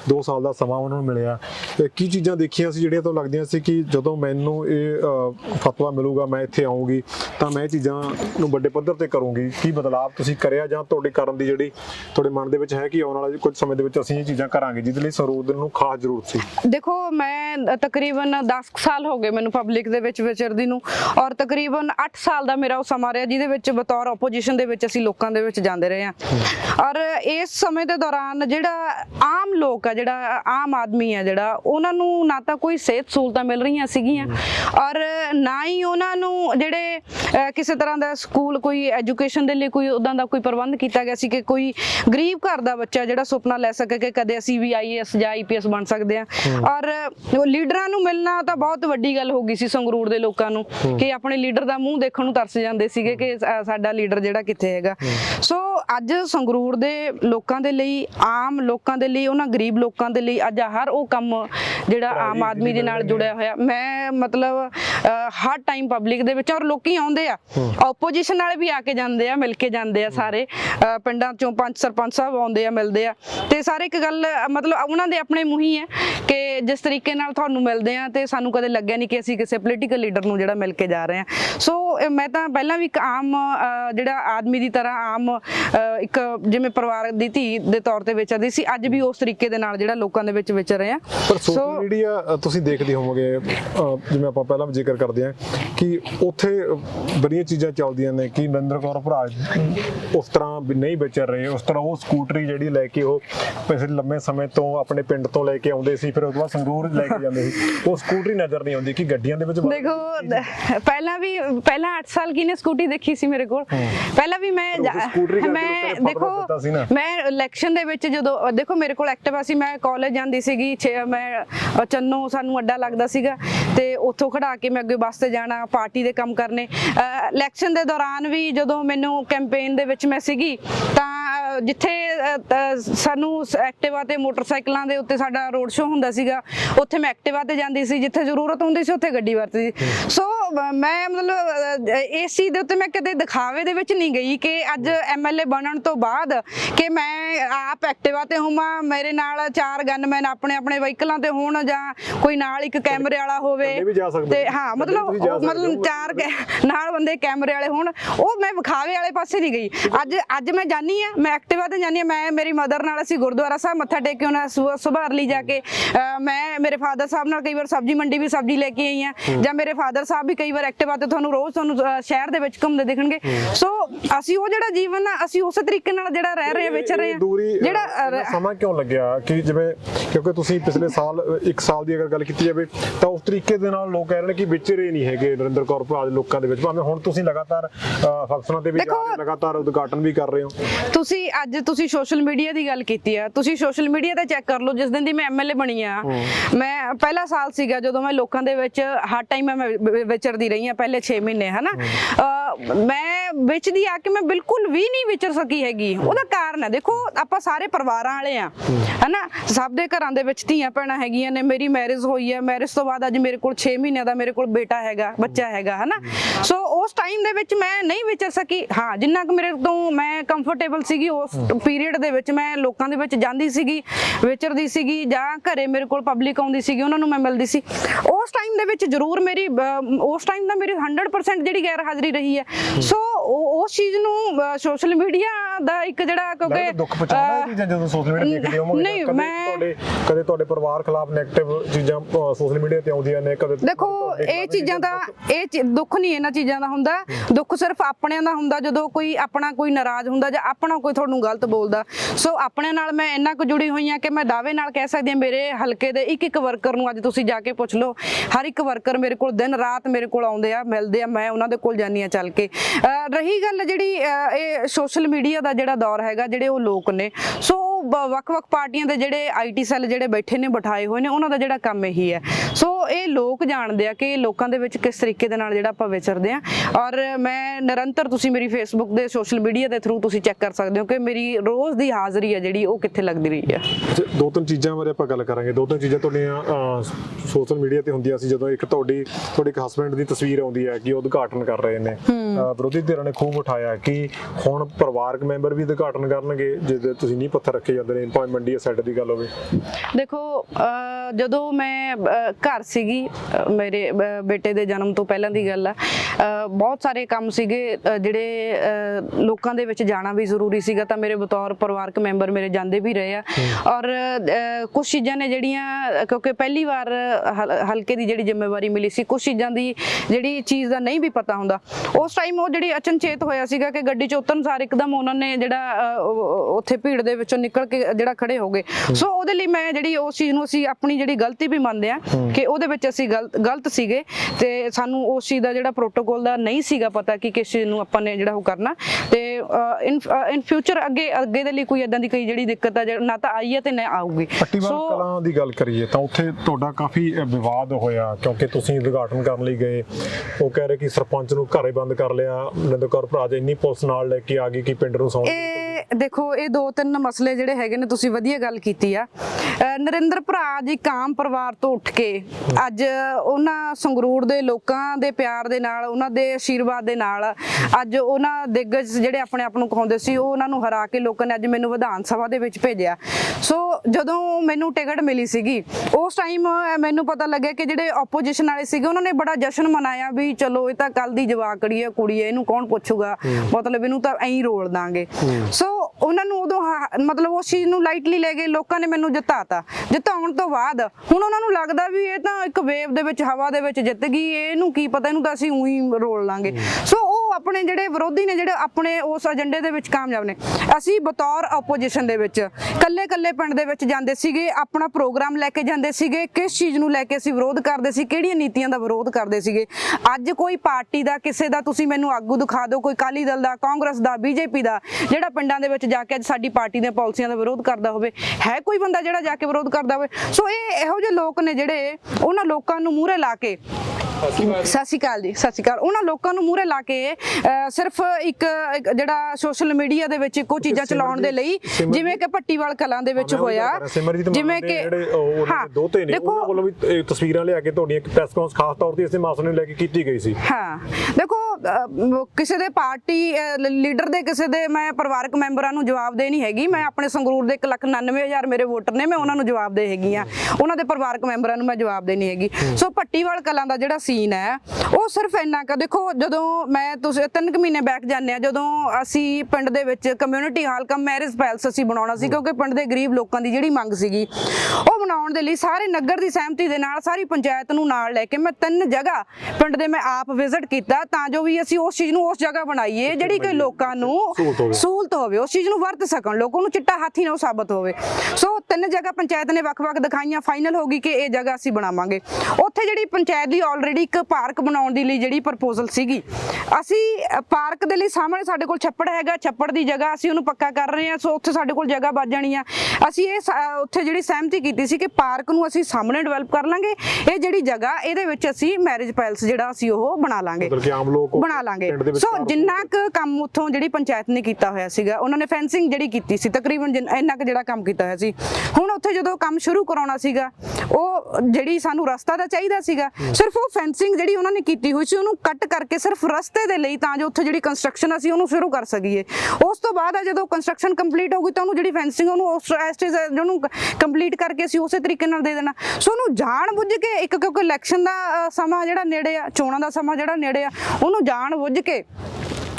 2 ਸਾਲ ਦਾ ਸਮਾਂ ਉਹਨਾਂ ਨੂੰ ਮਿਲਿਆ। ਤੇ ਕੀ ਚੀਜ਼ਾਂ ਦੇਖੀਆਂ ਸੀ ਜਿਹੜੀਆਂ ਤੋਂ ਲੱਗਦੀਆਂ ਸੀ ਕਿ ਜਦੋਂ ਮੈਨੂੰ ਇਹ ਫਤਵਾ ਮਿਲੂਗਾ, ਮੈਂ ਇੱਥੇ ਆਉਂਗੀ ਤਾਂ ਮੈਂ ਇਹ ਚੀਜ਼ਾਂ ਨੂੰ ਵੱਡੇ ਪੱਧਰ ਤੇ ਕਰੂੰਗੀ। ਕੀ ਬਦਲਾਅ ਤੁਸੀਂ ਕਰਿਆ ਜਾਂ ਤੁਹਾਡੇ ਕਰਨ ਦੀ ਜਿਹੜੀ ਤੁਹਾਡੇ ਮਨ ਦੇ ਵਿੱਚ ਹੈ ਕਿ ਆਉਣ ਵਾਲੇ ਕੁਝ ਸਮੇਂ ਦੇ ਵਿੱਚ ਅਸੀਂ ਇਹ ਚੀਜ਼ਾਂ ਕਰਾਂਗੇ, ਜਿਹਦੇ ਲਈ ਸੰਗਰੂਰ ਨੂੰ ਖਾਸ ਜ਼ਰੂਰਤ ਸੀ। ਦੇਖੋ, ਮੈਂ ਤਕਰੀਬਨ 10 ਸਾਲ ਹੋ ਗਏ ਮੈਨੂੰ ਪਬਲਿਕ ਦੇ ਵਿੱਚ ਵਿਚਰਦੀ ਨੂੰ, ਔਰ ਤਕਰੀਬਨ 8 ਸਾਲ ਦਾ ਮੇਰਾ ਉਹ ਸਮਾਂ ਰਿਹਾ, ਜਿਹਦੇ ਵਿੱਚ ਬਤੌਰ ਆਪੋਜੀਸ਼ਨ ਦੇ ਵਿੱਚ ਅਸੀਂ ਲੋਕਾਂ ਦੇ ਵਿੱਚ ਜਾਂਦੇ ਰਹੇ ਹਾਂ। ਔਰ ਇਸ ਸਮੇਂ ਦੇ ਦੌਰਾਨ ਜਿਹੜਾ ਆਮ ਲੋਕ ਆ, ਜਿਹੜਾ ਆਮ ਆਦਮੀ ਆ, ਜਿਹੜਾ ਉਹਨਾਂ ਨੂੰ ਨਾ ਤਾਂ ਕੋਈ ਸਿਹਤ ਸਹੂਲਤਾਂ ਮਿਲ ਰਹੀਆਂ ਸੀਗੀਆਂ, ਔਰ ਨਾ ਹੀ ਉਹਨਾਂ ਨੂੰ ਜਿਹੜੇ ਕਿਸੇ ਤਰ੍ਹਾਂ ਦਾ ਸਕੂਲ, ਕੋਈ ਐਜੂਕੇਸ਼ਨ ਦੇ ਲਈ ਕੋਈ ਉਦਾਂ ਦਾ ਕੋਈ ਪ੍ਰਬੰਧ ਕੀਤਾ ਗਿਆ ਸੀ ਕਿ ਕੋਈ ਗਰੀਬ ਘਰ ਦਾ ਬੱਚਾ ਜਿਹੜਾ ਸੁਪਨਾ ਲੈ ਸਕੇ ਕਿ ਕਦੇ ਅਸੀਂ ਵੀ ਆਈਏਐਸ ਜਾਂ ਆਈਪੀਐਸ ਬਣ ਸਕਦੇ ਆ। ਔਰ ਉਹ ਲੀਡਰਾਂ ਨੂੰ ਮਿਲਣਾ ਤਾਂ ਬਹੁਤ ਵੱਡੀ ਗੱਲ ਹੋ ਗਈ ਸੀ ਸੰਗਰੂਰ ਦੇ ਲੋਕਾਂ ਨੂੰ ਕਿ ਆਪਣੇ ਲੀਡਰ ਦਾ ਮੂੰਹ ਦੇਖਣ ਨੂੰ ਤਰਸ ਜਾਂਦੇ ਸੀਗੇ ਕਿ ਸਾਡਾ ਲੀਡਰ ਜਿਹੜਾ ਕਿੱਥੇ ਹੈਗਾ। ਸੋ ਅੱਜ ਸੰਗਰੂਰ ਦੇ ਲੋਕਾਂ ਦੇ ਲਈ ਆਮ ਲੋਕਾਂ ਦੇ ਲਈ ਉਹਨਾਂ ਗਰੀਬ ਲੋਕਾਂ ਦੇ ਲਈ ਅੱਜ ਹਰ ਉਹ ਕੰਮ ਜਿਹੜਾ ਆਮ ਆਦਮੀ ਦੇ ਨਾਲ ਜੁੜਿਆ ਹੋਇਆ। ਮੈਂ ਮਤਲਬ ਹਰ ਟਾਈਮ ਪਬਲਿਕ ਦੇ ਵਿੱਚ ਔਰ ਲੋਕੀ ਆਉਂਦੇ ਆ। ਆਪੋਜੀਸ਼ਨ ਵਾਲੇ ਵੀ ਆ ਕੇ ਜਾਂਦੇ ਆ ਮਿਲ ਕੇ ਜਾਂਦੇ ਆ ਸਾਰੇ। ਪਿੰਡਾਂ ਚੋਂ ਪੰਜ ਸਰਪੰਚ ਸਾਹਿਬ ਆਉਂਦੇ ਆ ਮਿਲਦੇ ਆ। ਤੇ ਸਾਰੇ ਇੱਕ ਗੱਲ ਮਤਲਬ ਉਹਨਾਂ ਦੇ ਆਪਣੇ ਮੂੰਹ ਹੀ ਕਿ ਜਿਸ ਤਰੀਕੇ ਨਾਲ ਤੁਹਾਨੂੰ ਮਿਲਦੇ ਆ ਤੇ ਸਾਨੂੰ ਕਦੇ ਲੱਗਿਆ ਨਹੀਂ ਕਿ ਅਸੀਂ ਕਿਸੇ ਪੋਲੀਟੀਕਲ ਲੀਡਰ ਨੂੰ ਜਿਹੜਾ ਮਿਲ ਕੇ ਜਾ ਰਹੇ ਆ ਸੋ ਮੈਂ ਤਾਂ ਪਹਿਲਾਂ ਵੀ ਇੱਕ ਆਮ ਜਿਹੜਾ ਆਦਮੀ ਦੀ ਤਰ੍ਹਾਂ ਆਮ ਇੱਕ ਜਿਵੇਂ ਪਰਿਵਾਰ ਦੀ ਧੀ ਦੇ ਤੌਰ ਤੇ ਵਿਚਰਦੀ ਸੀ ਅੱਜ ਵੀ ਉਸ ਤਰੀਕੇ ਦੇ ਨਾਲ ਜਿਹੜਾ ਲੋਕਾਂ ਦੇ ਵਿੱਚ ਵਿਚਰ ਰਹੇ ਆ। ਪਰ ਸੋਸ਼ਲ ਮੀਡੀਆ ਤੁਸੀਂ ਦੇਖਦੇ ਹੋਵੋਗੇ ਜਿਵੇਂ ਆਪਾਂ ਪਹਿਲਾਂ ਜ਼ਿਕਰ ਕਰਦੇ ਹਾਂ ਕਿ ਉੱਥੇ ਬੜੀਆਂ ਚੀਜ਼ਾਂ ਚੱਲਦੀਆਂ ਨੇ ਕਿ ਨਰਿੰਦਰ ਕੌਰ ਭਰਾ ਉਸ ਤਰ੍ਹਾਂ ਨਹੀਂ ਵਿਚਰ ਰਹੇ ਉਸ ਤਰ੍ਹਾਂ ਉਹ ਸਕੂਟਰੀ ਜਿਹੜੀ ਲੈ ਕੇ ਉਹ ਪਿਛਲੇ ਲੰਮੇ ਸਮੇਂ ਤੋਂ ਆਪਣੇ ਪਿੰਡ ਤੋਂ ਲੈ ਕੇ ਆਉਂਦੇ ਸੀ ਫਿਰ ਤੋਂ ਬਾਅਦ ਸੰਗਰੂਰ ਲੈ ਕੇ ਜਾਂਦੇ ਸੀ। ਉਹ ਸਕੂਟਰੀ ਨਜ਼ਰ ਨਹੀਂ ਆਉਂਦੀ ਕਿ ਗੱਡੀਆਂ ਦੇ ਵਿੱਚ ਦੇਖੋ ਪਹਿਲਾਂ ਵੀ ਪਹਿਲਾਂ 8 ਸਾਲ ਕਿਨੇ ਸਕੂਟੀ ਦੇਖੀ ਸੀ ਮੇਰੇ ਕੋਲ? ਪਹਿਲਾਂ ਵੀ ਮੈਂ ਮੈਂ ਨੇ ਦੇਖੋ ਨਾ। ਮੈਂ ਇਲੈਕਸ਼ਨ ਦੇ ਵਿੱਚ ਜਦੋਂ ਦੇਖੋ ਮੇਰੇ ਕੋਲ ਐਕਟਿਵਾ ਸੀ ਮੈਂ ਕਾਲਜ ਜਾਂਦੀ ਸੀਗੀ ਮੈਂ ਚੰਨੋ ਸਾਨੂੰ ਅੱਡਾ ਲੱਗਦਾ ਸੀਗਾ ਤੇ ਉੱਥੋਂ ਖੜਾ ਕੇ ਮੈਂ ਅੱਗੇ ਬੱਸ ਤੇ ਜਾਣਾ ਪਾਰਟੀ ਦੇ ਕੰਮ ਕਰਨੇ। ਇਲੈਕਸ਼ਨ ਦੇ ਦੌਰਾਨ ਵੀ ਜਦੋਂ ਮੈਨੂੰ ਕੈਂਪੇਨ ਦੇ ਵਿੱਚ ਮੈਂ ਸੀਗੀ ਤਾਂ ਜਿੱਥੇ ਸਾਨੂੰ ਐਕਟਿਵਾ ਤੇ ਮੋਟਰਸਾਈਕਲਾਂ ਦੇ ਉੱਤੇ ਸਾਡਾ ਰੋਡ ਸ਼ੋਅ ਹੁੰਦਾ ਸੀਗਾ ਉੱਥੇ ਮੈਂ ਐਕਟਿਵਾ ਤੇ ਜਾਂਦੀ ਸੀ ਜਿੱਥੇ ਜ਼ਰੂਰਤ ਹੁੰਦੀ ਸੀ ਉੱਥੇ ਗੱਡੀ ਵਰਤਦੀ ਸੀ ਮੈਂ ਮਤਲਬ ਇਸ ਚੀਜ਼ ਦੇ ਉੱਤੇ ਮੈਂ ਕਦੇ ਦਿਖਾਵੇ ਦੇ ਵਿੱਚ ਨਹੀਂ ਗਈ ਕਿ ਅੱਜ ਐਮਐਲਏ ਬਣਨ ਤੋਂ ਬਾਅਦ ਕਿ ਮੈਂ ਆਪ ਐਕਟਿਵਾ ਤੇ ਹੋਵਾਂ ਮੇਰੇ ਨਾਲ ਚਾਰ ਗਨਮੈਨ ਆਪਣੇ ਆਪਣੇ ਵਹੀਕਲਾਂ ਤੇ ਹੋਣ ਜਾਂ ਕੋਈ ਨਾਲ ਇੱਕ ਕੈਮਰੇ ਵਾਲਾ ਹੋਵੇ ਤੇ ਹੋ। ਮਤਲਬ ਮਤਲਬ। ਚਾਰ ਨਾਲ ਬੰਦੇ ਕੈਮਰੇ ਵਾਲੇ ਹੋਣ ਉਹ ਮੈਂ ਵਿਖਾਵੇ ਵਾਲੇ ਪਾਸੇ ਨਹੀਂ ਗਈ ਅੱਜ ਅੱਜ ਮੈਂ ਜਾਨੀ ਆ ਮੈਂ ਐਕਟਿਵਾ ਤੇ ਜਾਨੀ ਮੈਂ ਮੇਰੀ ਮਦਰ ਨਾਲ ਅਸੀਂ ਗੁਰਦੁਆਰਾ ਸਾਹਿਬ ਮੱਥਾ ਟੇਕ ਕੇ ਉਹਨਾਂ ਸੁਬਾਹ ਅਰਲੀ ਜਾ ਕੇ ਮੈਂ ਮੇਰੇ ਫਾਦਰ ਸਾਹਿਬ ਨਾਲ ਕਈ ਵਾਰ ਸਬਜ਼ੀ ਮੰਡੀ ਵੀ ਸਬਜ਼ੀ ਲੈ ਕੇ ਆਈ ਆ ਜਾਂ ਮੇਰੇ ਫਾਦਰ ਸਾਹਿਬ ਵੀ ਕਈ ਵਾਰ ਐਕਟਿਵਾ ਤੇ ਤੁਹਾਨੂੰ ਰੋਜ਼ ਤੁਹਾਨੂੰ ਸ਼ਹਿਰ ਦੇ ਵਿੱਚ ਘੁੰਮਦੇ ਦਿਖਣਗੇ। ਸੋ ਅਸੀਂ ਉਹ ਜਿਹੜਾ ਜੀਵਨ ਆ ਅਸੀਂ ਉਸੇ ਤਰੀਕੇ ਨਾਲ ਜਿਹੜਾ ਰਹਿ ਰਹੇ ਆ ਵਿਚਰ ਰਹੇ ਆ ਜਿਹੜਾ ਸਮਾਂ ਕਿਉਂ ਲੱਗਿਆ ਕਿ ਜਿਵੇਂ ਕਿਉਂਕਿ ਤੁਸੀਂ ਪਿਛਲੇ ਸਾਲ ਅ, ਇੱਕ ਸਾਲ ਦੀ ਅਗਰ ਗੱਲ ਕੀਤੀ ਜਾਵੇ ਤਾਂ ਉਸ ਤਰੀਕੇ ਦੇ ਨਾਲ ਲੋਕ ਕਹਿ ਰਹੇ ਨੇ ਕਿ ਵਿਚਰੇ ਨਹੀਂ ਹੈਗੇ ਨਰਿੰਦਰ ਕੌਰ ਭਰਾ ਦੇ ਲੋਕਾਂ ਦੇ ਵਿੱਚ। ਭਾਵੇਂ ਹੁਣ ਤੁਸੀਂ ਲਗਾਤਾਰ ਫੰਕਸ਼ਨਾਂ ਤੇ ਵੀ ਲਗਾਤਾਰ ਉਦਘਾਟਨ ਵੀ ਕਰ ਰਹੇ ਹੋ। ਤੁਸੀਂ ਅੱਜ ਤੁਸੀਂ ਸੋਸ਼ਲ ਮੀਡੀਆ ਦੀ ਗੱਲ ਕੀਤੀ ਆ ਤੁਸੀਂ ਸੋਸ਼ਲ ਮੀਡੀਆ ਤੇ ਚੈੱਕ ਕਰ ਲਓ ਜਿਸ ਦਿਨ ਦੀ ਮੈਂ ਐਮਐਲਏ ਬਣੀ ਆ ਮੈਂ ਪਹਿਲਾ ਸਾਲ ਸੀਗਾ ਜਦੋਂ ਮੈਂ ਲੋਕਾਂ ਦੇ ਵਿੱਚ ਹਰ ਟਾਈਮ ਮੈਂ ਵਿਚਰਦੀ ਰਹੀ ਆ ਪਹਿਲੇ 6 ਮਹੀਨੇ ਹਨਾ? ਮੈਂ ਵਿੱਚ ਦੀ ਆ ਕੇ ਮੈਂ ਬਿਲਕੁਲ ਵੀ ਨਹੀਂ ਵਿਚਰ ਸਕੀ ਹੈਗੀ। ਉਹਦਾ ਕਾਰਨ ਹੈ, ਦੇਖੋ, ਆਪਾਂ ਸਾਰੇ ਪਰਿਵਾਰਾਂ ਵਾਲੇ ਆ। ਹਨਾ? ਸਭ ਦੇ ਘਰਾਂ ਦੇ ਵਿੱਚ ਧੀਆਂ ਭੈਣਾਂ ਹੈਗੀਆਂ ਨੇ, ਮੇਰੀ ਮੈਰਿਜ ਹੋਈ ਹੈ। ਮੈਰਿਜ ਤੋਂ ਬਾਅਦ ਅੱਜ ਮੇਰੇ ਕੋਲ 6 ਮਹੀਨਿਆਂ ਦਾ ਮੇਰੇ ਕੋਲ ਬੇਟਾ ਹੈਗਾ, ਬੱਚਾ ਹੈਗਾ, ਹਨਾ? ਸੋ ਉਸ ਟਾਈਮ ਦੇ ਵਿੱਚ ਮੈਂ ਨਹੀਂ ਵਿਚਰ ਸਕੀ। ਹਾਂ, ਜਿੰਨਾ ਕੁ ਮੇਰੇ ਤੋਂ ਮੈਂ ਕੰਫਰਟੇਬਲ ਸੀਗੀ, ਉਸ ਪੀਰੀਅਡ ਦੇ ਵਿੱਚ ਮੈਂ ਲੋਕਾਂ ਦੇ ਵਿੱਚ ਜਾਂਦੀ ਸੀਗੀ, ਵਿਚਰਦੀ ਸੀਗੀ, ਜਾਂ ਘਰੇ ਮੇਰੇ ਕੋਲ ਪਬਲਿਕ ਆਉਂਦੀ ਸੀਗੀ, ਉਹਨਾਂ ਨੂੰ ਮੈਂ ਮਿਲਦੀ ਸੀ। ਉਸ ਟਾਈਮ ਦੇ ਵਿੱਚ ਜ਼ਰੂਰ ਮੇਰੀ ਉਸ ਟਾਈਮ ਦਾ ਮੇਰੀ 100% ਜਿਹੜੀ ਗੈਰ ਹਾਜ਼ਰੀ ਰਹੀ ਹੈ। ਸੋ ਉਹ- ਉਸ ਚੀਜ਼ ਨੂੰ ਸੋਸ਼ਲ ਮੀਡੀਆ ਦਾ ਇੱਕ ਜਿਹੜਾ ਕਿਉਂਕਿ ਦੁੱਖ ਅਹ, ਚੀਜ਼ਾਂ ਜਦੋਂ ਸੋਸ਼ਲ ਮੀਡੀਆ ਦੇਖਦੇ ਹੋਵੋਗੇ ਨਹੀਂ, ਮੈਂ- ਤੁਹਾਡੇ ਕਦੇ ਤੁਹਾਡੇ ਪਰਿਵਾਰ ਖਿਲਾਫ 네ਗੇਟਿਵ ਚੀਜ਼ਾਂ ਸੋਸ਼ਲ ਮੀਡੀਆ ਤੇ ਆਉਂਦੀਆਂ ਨੇ ਕਦੇ ਦੇਖੋ ਇਹ ਚੀਜ਼ਾਂ ਦਾ ਇਹ ਦੁੱਖ ਨਹੀਂ ਇਹਨਾਂ ਚੀਜ਼ਾਂ ਦਾ ਹੁੰਦਾ। ਦੁੱਖ ਸਿਰਫ ਆਪਣਿਆਂ ਦਾ ਹੁੰਦਾ ਜਦੋਂ ਕੋਈ ਆਪਣਾ ਕੋਈ ਨਾਰਾਜ਼ ਹੁੰਦਾ ਜਾਂ ਆਪਣਾ ਕੋਈ ਤੁਹਾਨੂੰ ਗਲਤ ਬੋਲਦਾ। ਸੋ ਆਪਣੇ ਨਾਲ ਮੈਂ ਇੰਨਾ ਕੁ ਜੁੜੀ ਹੋਈ ਹਾਂ ਕਿ ਮੈਂ ਦਾਅਵੇ ਨਾਲ ਕਹਿ ਸਕਦੀ ਹਾਂ ਮੇਰੇ ਹਲਕੇ ਦੇ ਇੱਕ ਇੱਕ ਵਰਕਰ ਨੂੰ ਅੱਜ ਤੁਸੀਂ ਜਾ ਕੇ ਪੁੱਛ ਲਓ। ਹਰ ਇੱਕ ਵਰਕਰ ਮੇਰੇ ਕੋਲ ਦਿਨ ਰਾਤ ਮੇਰੇ ਕੋਲ ਆਉਂਦੇ ਆ ਮਿਲਦੇ ਆ ਮੈਂ ਉਹਨਾਂ ਦੇ ਕੋਲ ਜਾਂਦੀ ਆ ਚੱਲ ਕੇ। ਰਹੀ ਗੱਲ ਜਿਹੜੀ, ਅਹ, ਇਹ ਸੋਸ਼ਲ ਮੀਡੀਆ ਦਾ ਜਿਹੜਾ ਦੌਰ ਹੈਗਾ, ਜਿਹੜੇ ਉਹ ਲੋਕ ਨੇ, ਸੋ ਬ- ਵੱਖ-ਵੱਖ ਪਾਰਟੀਆਂ ਦੇ ਜਿਹੜੇ ਆਈਟੀ ਸੈੱਲ ਜਿਹੜੇ ਬੈਠੇ ਨੇ, ਬਿਠਾਏ ਹੋਏ ਨੇ, ਉਹਨਾਂ ਦਾ ਜਿਹੜਾ ਕੰਮ ਇਹੀ ਹੈ। ਸੋ ਇਹ ਲੋਕ ਜਾਣਦੇ ਆ ਕਿ ਲੋਕਾਂ ਦੇ ਵਿੱਚ ਕਿਸ ਤਰੀਕੇ ਦੇ ਨਾਲ ਜਿਹੜਾ ਆਪਾਂ ਵਿਚਰਦੇ ਆ। ਔਰ ਮੈਂ ਨਿਰੰਤਰ ਤੁਸੀਂ ਮੇਰੀ ਫੇਸਬੁੱਕ ਦੇ ਸੋਸ਼ਲ ਮੀਡੀਆ ਦੇ ਥਰੂ ਤੁਸੀਂ ਚੈੱਕ ਕਰ ਸਕਦੇ ਹੋ ਕਿ ਮੇਰੀ ਰੋਜ਼ ਦੀ ਹਾਜ਼ਰੀ ਹੈ ਜਿਹੜੀ ਉਹ ਕਿੱਥੇ ਲੱਗਦੀ ਰਹੀ ਅੱਛਾ, ਦੋ ਤਿੰਨ ਚੀਜ਼ਾਂ ਬਾਰੇ ਆਪਾਂ ਗੱਲ ਕਰਾਂਗੇ। ਦੋ ਤਿੰਨ ਚੀਜ਼ਾਂ ਤੁਹਾਡੀਆਂ ਸੋਸ਼ਲ ਮੀਡੀਆ ਤੇ ਹੁੰਦੀਆਂ ਸੀ ਜਦੋਂ ਇੱਕ ਤੁਹਾਡੀ ਤੁਹਾਡੇ ਇੱਕ ਹਸਬੰਡ ਦੀ ਤਸਵੀਰ ਆਉਂਦੀ ਹੈ ਕਿ ਉਹ ਉਦਘਾਟਨ ਕਰ ਰਹੇ ਨੇ। ਵਿਰੋਧੀ ਧਿਰਾਂ ਨੇ ਖੂਬ ਉਠਾਇਆ ਕਿ ਹੁਣ ਪਰਿਵਾਰਕ ਮੈਂਬਰ ਵੀ ਉਦਘਾਟਨ ਕਰਨਗੇ ਜੇ ਤੁਸੀਂ ਨਹੀਂ ਪੱਥਰ ਰੱਖੇ ਜਾਂਦੇ ਨੇ ਭਾਵੇਂ ਮੰਡੀ ਸੈੱਟ ਦੀ ਗੱਲ ਹੋਵੇ। ਦੇਖੋ ਜਦੋਂ ਮੈਂ ਅਹ ਘਰ ਸੀਗੀ ਮੇਰੇ ਬੇਟੇ ਦੇ ਜਨਮ ਤੋਂ ਪਹਿਲਾਂ ਦੀ ਗੱਲ ਆ। ਬਹੁਤ ਸਾਰੇ ਕੰਮ ਸੀਗੇ ਜਿਹੜੇ ਲੋਕਾਂ ਦੇ ਵਿੱਚ ਜਾਣਾ ਵੀ ਜ਼ਰੂਰੀ ਸੀਗਾ ਤਾਂ ਮੇਰੇ ਬਤੌਰ ਪਰਿਵਾਰਕ ਮੈਂਬਰ ਮੇਰੇ ਜਾਂਦੇ ਵੀ ਰਹੇ ਆ। ਔਰ ਕੁਝ ਚੀਜ਼ਾਂ ਨੇ ਜਿਹੜੀਆਂ ਕਿਉਂਕਿ ਪਹਿਲੀ ਵਾਰ ਹਲ- ਹਲਕੇ ਦੀ ਜਿਹੜੀ ਜ਼ਿੰਮੇਵਾਰੀ ਮਿਲੀ ਸੀ ਕੁਝ ਚੀਜ਼ਾਂ ਦੀ ਜਿਹੜੀ ਚੀਜ਼ ਦਾ ਨਹੀਂ ਵੀ ਪਤਾ ਹੁੰਦਾ। ਉਸ ਟਾਈਮ ਉਹ ਜਿਹੜੀ ਅਚਨਚੇਤ ਹੋਇਆ ਸੀਗਾ ਕਿ ਗੱਡੀ 'ਚ ਉਤਰਨ ਸਾਰ ਇੱਕਦਮ ਉਹਨਾਂ ਨੇ ਜਿਹੜਾ ਉੱਥੇ ਭੀੜ ਦੇ ਵਿੱਚੋਂ ਨਿਕਲ ਕੇ ਜਿਹੜਾ ਖੜੇ ਹੋ ਗਏ। ਸੋ ਉਹਦੇ ਲਈ ਮੈਂ ਜਿਹੜੀ ਉਸ ਚੀਜ਼ ਨੂੰ ਅਸੀਂ ਆਪਣੀ ਜਿਹੜੀ ਗਲਤੀ ਵੀ ਮੰਨਦੇ ਆ ਕਿ ਤੇ ਉਹਦੇ ਵਿੱਚ ਅਸੀਂ ਗਲਤ ਗਲਤ ਸੀਗੇ ਤੇ ਸਾਨੂੰ ਉਸ ਚੀਜ਼ ਦਾ ਜਿਹੜਾ ਪ੍ਰੋਟੋਕੋਲ ਦਾ ਨਹੀਂ ਸੀਗਾ ਪਤਾ ਕਿ ਕਿਸ ਚੀਜ਼ ਨੂੰ ਆਪਾਂ ਨੇ ਜਿਹੜਾ ਉਹ ਕਰਨਾ। ਤੇ ਇਨ ਫਿਊਚਰ ਅੱਗੇ ਅੱਗੇ ਦੇ ਲਈ ਕੋਈ ਇਦਾਂ ਦੀ ਕੋਈ ਜਿਹੜੀ ਦਿੱਕਤ ਆ ਨਾ ਤਾਂ ਆਈ ਹੈ ਤੇ ਨਾ ਆਊਗੀ। ਪੱਟੀਵਾਲ ਕਲਾਂ ਦੀ ਗੱਲ ਕਰੀਏ ਤਾਂ ਉੱਥੇ ਤੁਹਾਡਾ ਕਾਫੀ ਵਿਵਾਦ ਹੋਇਆ ਕਿਉਂਕਿ ਤੁਸੀਂ ਉਦਘਾਟਨ ਕਰਨ ਲਈ ਗਏ। ਉਹ ਕਹਿ ਰਹੇ ਕਿ ਸਰਪੰਚ ਨੂੰ ਘਰੇ ਬੰਦ ਕਰ ਲਿਆ ਨਰਿੰਦਰ ਕੌਰ ਭਰਾਜ ਇੰਨੀ ਪੁਲਿਸ ਨਾਲ ਲੈ ਕੇ ਆ ਗਈ ਕਿ ਪਿੰਡ ਨੂੰ ਸੌਂ ਇਹ ਦੇਖੋ ਇਹ ਦੋ ਤਿੰਨ ਮਸਲੇ ਜਿਹੜੇ ਹੈਗੇ ਨੇ ਤੁਸੀਂ ਵਧੀਆ ਗੱਲ ਕੀਤੀ ਆ। ਨਰਿੰਦਰ ਭਰਾ ਜੀ ਕਾਮ ਪਰਿਵਾਰ ਤੋਂ ਉੱਠ ਕੇ ਅੱਜ ਉਹਨਾਂ ਸੰਗਰੂਰ ਦੇ ਲੋਕਾਂ ਦੇ ਪਿਆਰ ਦੇ ਨਾਲ ਉਹਨਾਂ ਦੇ ਆਸ਼ੀਰਵਾਦ ਦੇ ਨਾਲ ਅੱਜ ਉਹਨਾਂ ਦਿੱਗਜ ਜਿਹੜੇ ਆਪਣੇ ਆਪ ਨੂੰ ਕਹਾਉਂਦੇ ਸੀ ਉਹ ਉਹਨਾਂ ਨੂੰ ਹਰਾ ਕੇ ਲੋਕਾਂ ਨੇ ਅੱਜ ਮੈਨੂੰ ਵਿਧਾਨ ਸਭਾ ਦੇ ਵਿੱਚ ਭੇਜਿਆ। ਸੋ ਜਦੋਂ ਮੈਨੂੰ ਟਿਕਟ ਮਿਲੀ ਸੀਗੀ ਉਸ ਟਾਈਮ ਮੈਨੂੰ ਪਤਾ ਲੱਗਿਆ ਕਿ ਜਿਹੜੇ ਆਪੋਜੀਸ਼ਨ ਵਾਲੇ ਸੀਗੇ ਉਹਨਾਂ ਨੇ ਬੜਾ ਜਸ਼ਨ ਮਨਾਇਆ ਵੀ ਚਲੋ ਇਹ ਤਾਂ ਕੱਲ ਦੀ ਜਵਾਕੜੀ ਹੈ ਕੁੜੀ ਹੈ ਇਹਨੂੰ ਕੌਣ ਪੁੱਛੂਗਾ? ਮਤਲਬ ਇਹਨੂੰ ਤਾਂ ਐਂ ਰੋਲ ਦਾਂਗੇ। ਸੋ ਉਹਨਾਂ ਨੂੰ ਉਦੋਂ ਮਤਲਬ ਉਸ ਚੀਜ਼ ਨੂੰ ਲਾਈਟਲੀ ਲੈ ਗਏ ਲੋਕਾਂ ਨੇ ਮੈਨੂੰ ਜਿਤਾਤਾ। ਜਿਤਾਉਣ ਤੋਂ ਬਾਅਦ ਹੁਣ ਉਹਨਾਂ ਨੂੰ ਲੱਗਦਾ ਵੀ ਇਹ ਤਾਂ ਇੱਕ ਵੇਵ ਦੇ ਵਿੱਚ ਹਵਾ ਦੇ ਵਿੱਚ ਜਿੱਤ ਗਈ ਇਹਨੂੰ ਕੀ ਪਤਾ ਇਹਨੂੰ ਤਾਂ ਅਸੀਂ ਉਹੀ ਰੋਲ ਲਾਂਗੇ। ਸੋ ਉਹ ਆਪਣੇ ਜਿਹੜੇ ਵਿਰੋਧੀ ਨੇ ਜਿਹੜੇ ਆਪਣੇ ਉਸ ਏਜੰਡੇ ਦੇ ਵਿੱਚ ਕਾਮਯਾਬ ਨੇ ਅਸੀਂ ਬਤੌਰ ਆਪੋਜੀਸ਼ਨ ਦੇ ਵਿੱਚ ਕੱਲੇ ਕੱਲੇ ਪਿੰਡ ਦੇ ਵਿੱਚ ਜਾਂਦੇ ਸੀਗੇ ਆਪਣਾ ਪ੍ਰੋਗਰਾਮ ਲੈ ਕੇ ਜਾਂਦੇ ਸੀਗੇ ਕਿਸ ਚੀਜ਼ ਨੂੰ ਲੈ ਕੇ ਅਸੀਂ ਵਿਰੋਧ ਕਰਦੇ ਸੀ ਕਿਹੜੀਆਂ ਨੀਤੀਆਂ ਦਾ ਵਿਰੋਧ ਕਰਦੇ ਸੀਗੇ। ਅੱਜ ਕੋਈ ਪਾਰਟੀ ਦਾ ਕਿਸੇ ਦਾ ਤੁਸੀਂ ਮੈਨੂੰ ਆਗੂ ਦਿਖਾ ਦਿਓ ਕੋਈ ਕਾਲੀ ਦਲ ਦਾ ਕਾਂਗਰਸ ਦਾ ਬੀਜੇਪੀ ਦਾ ਜਿਹੜਾ ਪਿੰਡਾਂ ਦੇ ਵਿੱਚ ਜਾ ਕੇ ਅੱਜ ਸਾਡੀ ਪਾਰਟੀ ਦੀਆਂ ਪਾਲਿਸੀਆਂ ਦਾ ਵਿਰੋਧ ਕਰਦਾ ਹੋਵੇ, ਹੈ ਕੋਈ ਬੰਦਾ ਜਿਹੜਾ ਜਾ ਕੇ ਵਿਰੋਧ ਕਰਦਾ ਹੋਵੇ? ਸੋ ਇਹ ਇਹੋ ਜਿਹੇ ਲੋਕ ਨੇ ਜਿਹੜੇ ਉਹਨਾਂ ਲੋਕਾਂ ਨੂੰ ਮੂਹਰੇ ਲਾ ਕੇ ਸਤਿ ਸ਼੍ਰੀ ਅਕਾਲ ਜੀ ਸਤਿ ਸ਼੍ਰੀ ਅਕਾਲ। ਉਹਨਾਂ ਲੋਕਾਂ ਨੂੰ ਮੂਹਰੇ ਲਾ ਕੇ ਸਿਰਫ ਇੱਕ ਜਿਹੜਾ ਸੋਸ਼ਲ ਮੀਡੀਆ ਦੇ ਵਿੱਚ ਇੱਕੋ ਚੀਜ਼ਾਂ ਚਲਾਉਣ ਦੇ ਲਈ ਜਿਵੇਂ ਕਿ ਭੱਟੀਵਾਲ ਕਲਾਂ ਦੇ ਵਿੱਚ ਹੋਇਆ। ਜਿਵੇਂ ਕਿ ਹਾਂ, ਦੇ ਦੋਤੇ ਨੇ ਦੇਖੋ ਉਹਨਾਂ ਵੱਲੋਂ ਵੀ ਤਸਵੀਰਾਂ ਲਿਆ ਕੇ ਤੁਹਾਡੀਆਂ ਇੱਕ ਪ੍ਰੈਸ ਕਾਨਫਰੰਸ ਖਾਸ ਤੌਰ ਤੇ ਇਸੇ ਮਾਸਲੇ ਨੂੰ ਲੈ ਕੇ ਕੀਤੀ ਗਈ ਸੀ। ਹਾਂ ਦੇਖੋ ਕਿਸੇ ਦੇ ਪਾਰਟੀ ਲੀਡਰ ਦੇ ਕਿਸੇ ਦੇ ਮੈਂ ਪਰਿਵਾਰਕ ਮੈਂਬਰਾਂ ਨੂੰ ਜਵਾਬ ਦੇ ਨਹੀਂ ਹੈਗੀ। ਮੈਂ ਆਪਣੇ ਸੰਗਰੂਰ ਦੇ 199000 ਮੇਰੇ ਵੋਟਰ ਨੇ ਮੈਂ ਉਹਨਾਂ ਨੂੰ ਜਵਾਬ ਦੇ ਹੈਗੀ ਆ। ਉਹਨਾਂ ਦੇ ਪਰਿਵਾਰਕ ਮੈਂਬਰਾਂ ਨੂੰ ਮੈਂ ਜਵਾਬ ਦੇ ਨਹੀਂ ਹੈਗੀ। ਸੋ ਭੱਟੀਵਾਲ ਕਲਾਂ ਦਾ ਜਿਹੜਾ ਸੀਨ ਹੈ। ਉਹ ਸਿਰਫ ਇੰਨਾ ਕਿ ਦੇਖੋ ਜਦੋਂ ਮੈਂ ਤੁਸੀਂ ਤਿੰਨ ਕੁ ਮਹੀਨੇ ਬੈਕ ਜਾਂਦੇ ਆ ਜਦੋਂ ਅਸੀਂ ਪਿੰਡ ਦੇ ਵਿੱਚ community hall cum marriage palace ਅਸੀਂ ਬਣਾਉਣਾ ਸੀ ਕਿਉਂਕਿ ਪਿੰਡ ਦੇ ਗਰੀਬ ਲੋਕਾਂ ਦੀ ਜਿਹੜੀ ਮੰਗ ਸੀਗੀ ਉਹ ਬਣਾਉਣ ਦੇ ਲਈ ਸਾਰੇ ਨਗਰ ਦੀ ਸਹਿਮਤੀ ਦੇ ਨਾਲ ਸਾਰੀ ਪੰਚਾਇਤ ਨੂੰ ਨਾਲ ਲੈ ਕੇ ਮੈਂ ਤਿੰਨ ਜਗ੍ਹਾ ਪਿੰਡ ਦੇ ਮੈਂ ਆਪ ਵਿਜ਼ਿਟ ਕੀਤਾ ਤਾਂ ਜੋ ਵੀ ਅਸੀਂ ਉਸ ਚੀਜ਼ ਨੂੰ ਉਸ ਜਗ੍ਹਾ ਬਣਾਈਏ ਜਿਹੜੀ ਕਿ ਲੋਕਾਂ ਨੂੰ ਸਹੂਲਤ ਹੋਵੇ। ਉਸ ਚੀਜ਼ ਨੂੰ ਵਰਤ ਸਕਣ ਲੋਕਾਂ ਨੂੰ ਚਿੱਟਾ ਹਾਥੀ ਨਾ ਸਾਬਤ ਹੋਵੇ। ਸੋ ਤਿੰਨ ਜਗ੍ਹਾ ਪੰਚਾਇਤ ਨੇ ਵੱਖ-ਵੱਖ ਦਿਖਾਈਆਂ ਫਾਈਨਲ ਹੋ ਗਈ ਕਿ ਇਹ ਜਗ੍ਹਾ ਅਸੀਂ ਬਣਾਵਾਂਗੇ। ਉੱਥੇ ਜਿਹੜੀ ਪੰਚਾਇਤ ਦੀ ਆਲਰੇਡੀ ਇੱਕ ਪਾਰਕ ਬਣਾਉਣ ਦੀ ਲਈ ਜਿਹੜੀ ਪ੍ਰਪੋਜ਼ਲ ਸੀਗੀ। ਅਸੀਂ ਪਾਰਕ ਦੇ ਲਈ ਸਾਹਮਣੇ ਸਾਡੇ ਕੋਲ ਛੱਪੜ ਹੈਗਾ ਛੱਪੜ ਦੀ ਜਗ੍ਹਾ ਅਸੀਂ ਉਹਨੂੰ ਪੱਕਾ ਕਰ ਰਹੇ ਹਾਂ। ਸੋ ਉੱਥੇ ਸਾਡੇ ਕੋਲ ਜਗ੍ਹਾ ਬਚ ਜਾਣੀ ਆ। ਅਸੀਂ ਇਹ ਉੱਥੇ ਜਿਹੜੀ ਸਹਿਮਤੀ ਕੀਤੀ ਸੀ ਕਿ ਪਾਰਕ ਨੂੰ ਅਸੀਂ ਸਾਹਮਣੇ ਡਿਵੈਲਪ ਕਰ ਲਾਂਗੇ। ਇਹ ਜਿਹੜੀ ਜਗ੍ਹਾ ਇਹਦੇ ਵਿੱਚ ਅਸੀਂ ਮੈਰਿਜ ਪੈਲਸ ਜਿਹੜਾ ਅਸੀਂ ਉਹ ਬਣਾ ਲਾਂਗੇ। ਬਣਾ ਲਾਂਗੇ। ਦੇ ਸੋ ਜਿੰਨਾ ਕੁ ਕੰਮ ਉੱਥੋਂ ਜਿਹੜੀ ਪੰਚਾਇਤ ਨੇ ਕੀਤਾ ਹੋਇਆ ਸੀਗਾ ਉਹਨਾਂ ਨੇ ਫੈਂਸਿੰਗ ਜਿਹੜੀ ਕੀਤੀ ਸੀ ਤਕਰੀਬਨ ਇੰਨਾ ਕੁ ਜਿਹੜਾ ਕੰਮ ਕੀਤਾ ਹੋਇਆ ਸੀ। ਹੁਣ ਉੱਥੇ ਜਦੋਂ ਕੰਮ ਸ਼ੁਰੂ ਕਰਾਉਣਾ ਸੀਗਾ ਉਹ ਜਿਹੜੀ ਸਾਨੂੰ ਰਸਤਾ ਤਾਂ ਚਾਹੀਦਾ ਸੀਗਾ ਸਿਰਫ ਉਹ ਫੈਂਸਿੰਗ ਜਿਹੜੀ ਉਹਨਾਂ ਨੇ ਕੀਤੀ ਹੋਈ ਸੀ, ਉਹਨੂੰ ਕੱਟ ਕਰਕੇ ਸਿਰਫ ਰਸਤੇ ਦੇ ਲਈ ਤਾਂ ਜੋ ਉੱਥੇ ਜਿਹੜੀ ਕੰਸਟਰਕਸ਼ਨ ਅਸੀਂ ਉਹਨੂੰ ਸ਼ੁਰੂ ਕਰ ਸਕੀਏ। ਉਸ ਤੋਂ ਬਾਅਦ ਜਦੋਂ ਕੰਸਟਰਕਸ਼ਨ ਕੰਪਲੀਟ ਹੋ ਗਈ ਤਾਂ ਉਹਨੂੰ ਜਿਹੜੀ ਫੈਂਸਿੰਗ ਉਹਨੂੰ ਉਸ ਐਸਟੇਜ ਉਹਨੂੰ ਕੰਪਲੀਟ ਕਰਕੇ ਅਸੀਂ ਉਸੇ ਤਰੀਕੇ ਨਾਲ ਦੇ ਦੇਣਾ। ਸੋ ਉਹਨੂੰ ਜਾਣ ਬੁੱਝ ਕੇ ਇੱਕ ਕਿਉਂਕਿ ਇਲੈਕਸ਼ਨ ਦਾ ਸਮਾਂ ਜਿਹੜਾ ਨੇੜੇ ਆ, ਚੋਣਾਂ ਦਾ ਸਮਾਂ ਜਿਹੜਾ ਨੇੜੇ ਆ, ਉਹਨੂੰ ਜਾਣ ਬੁੱਝ ਕੇ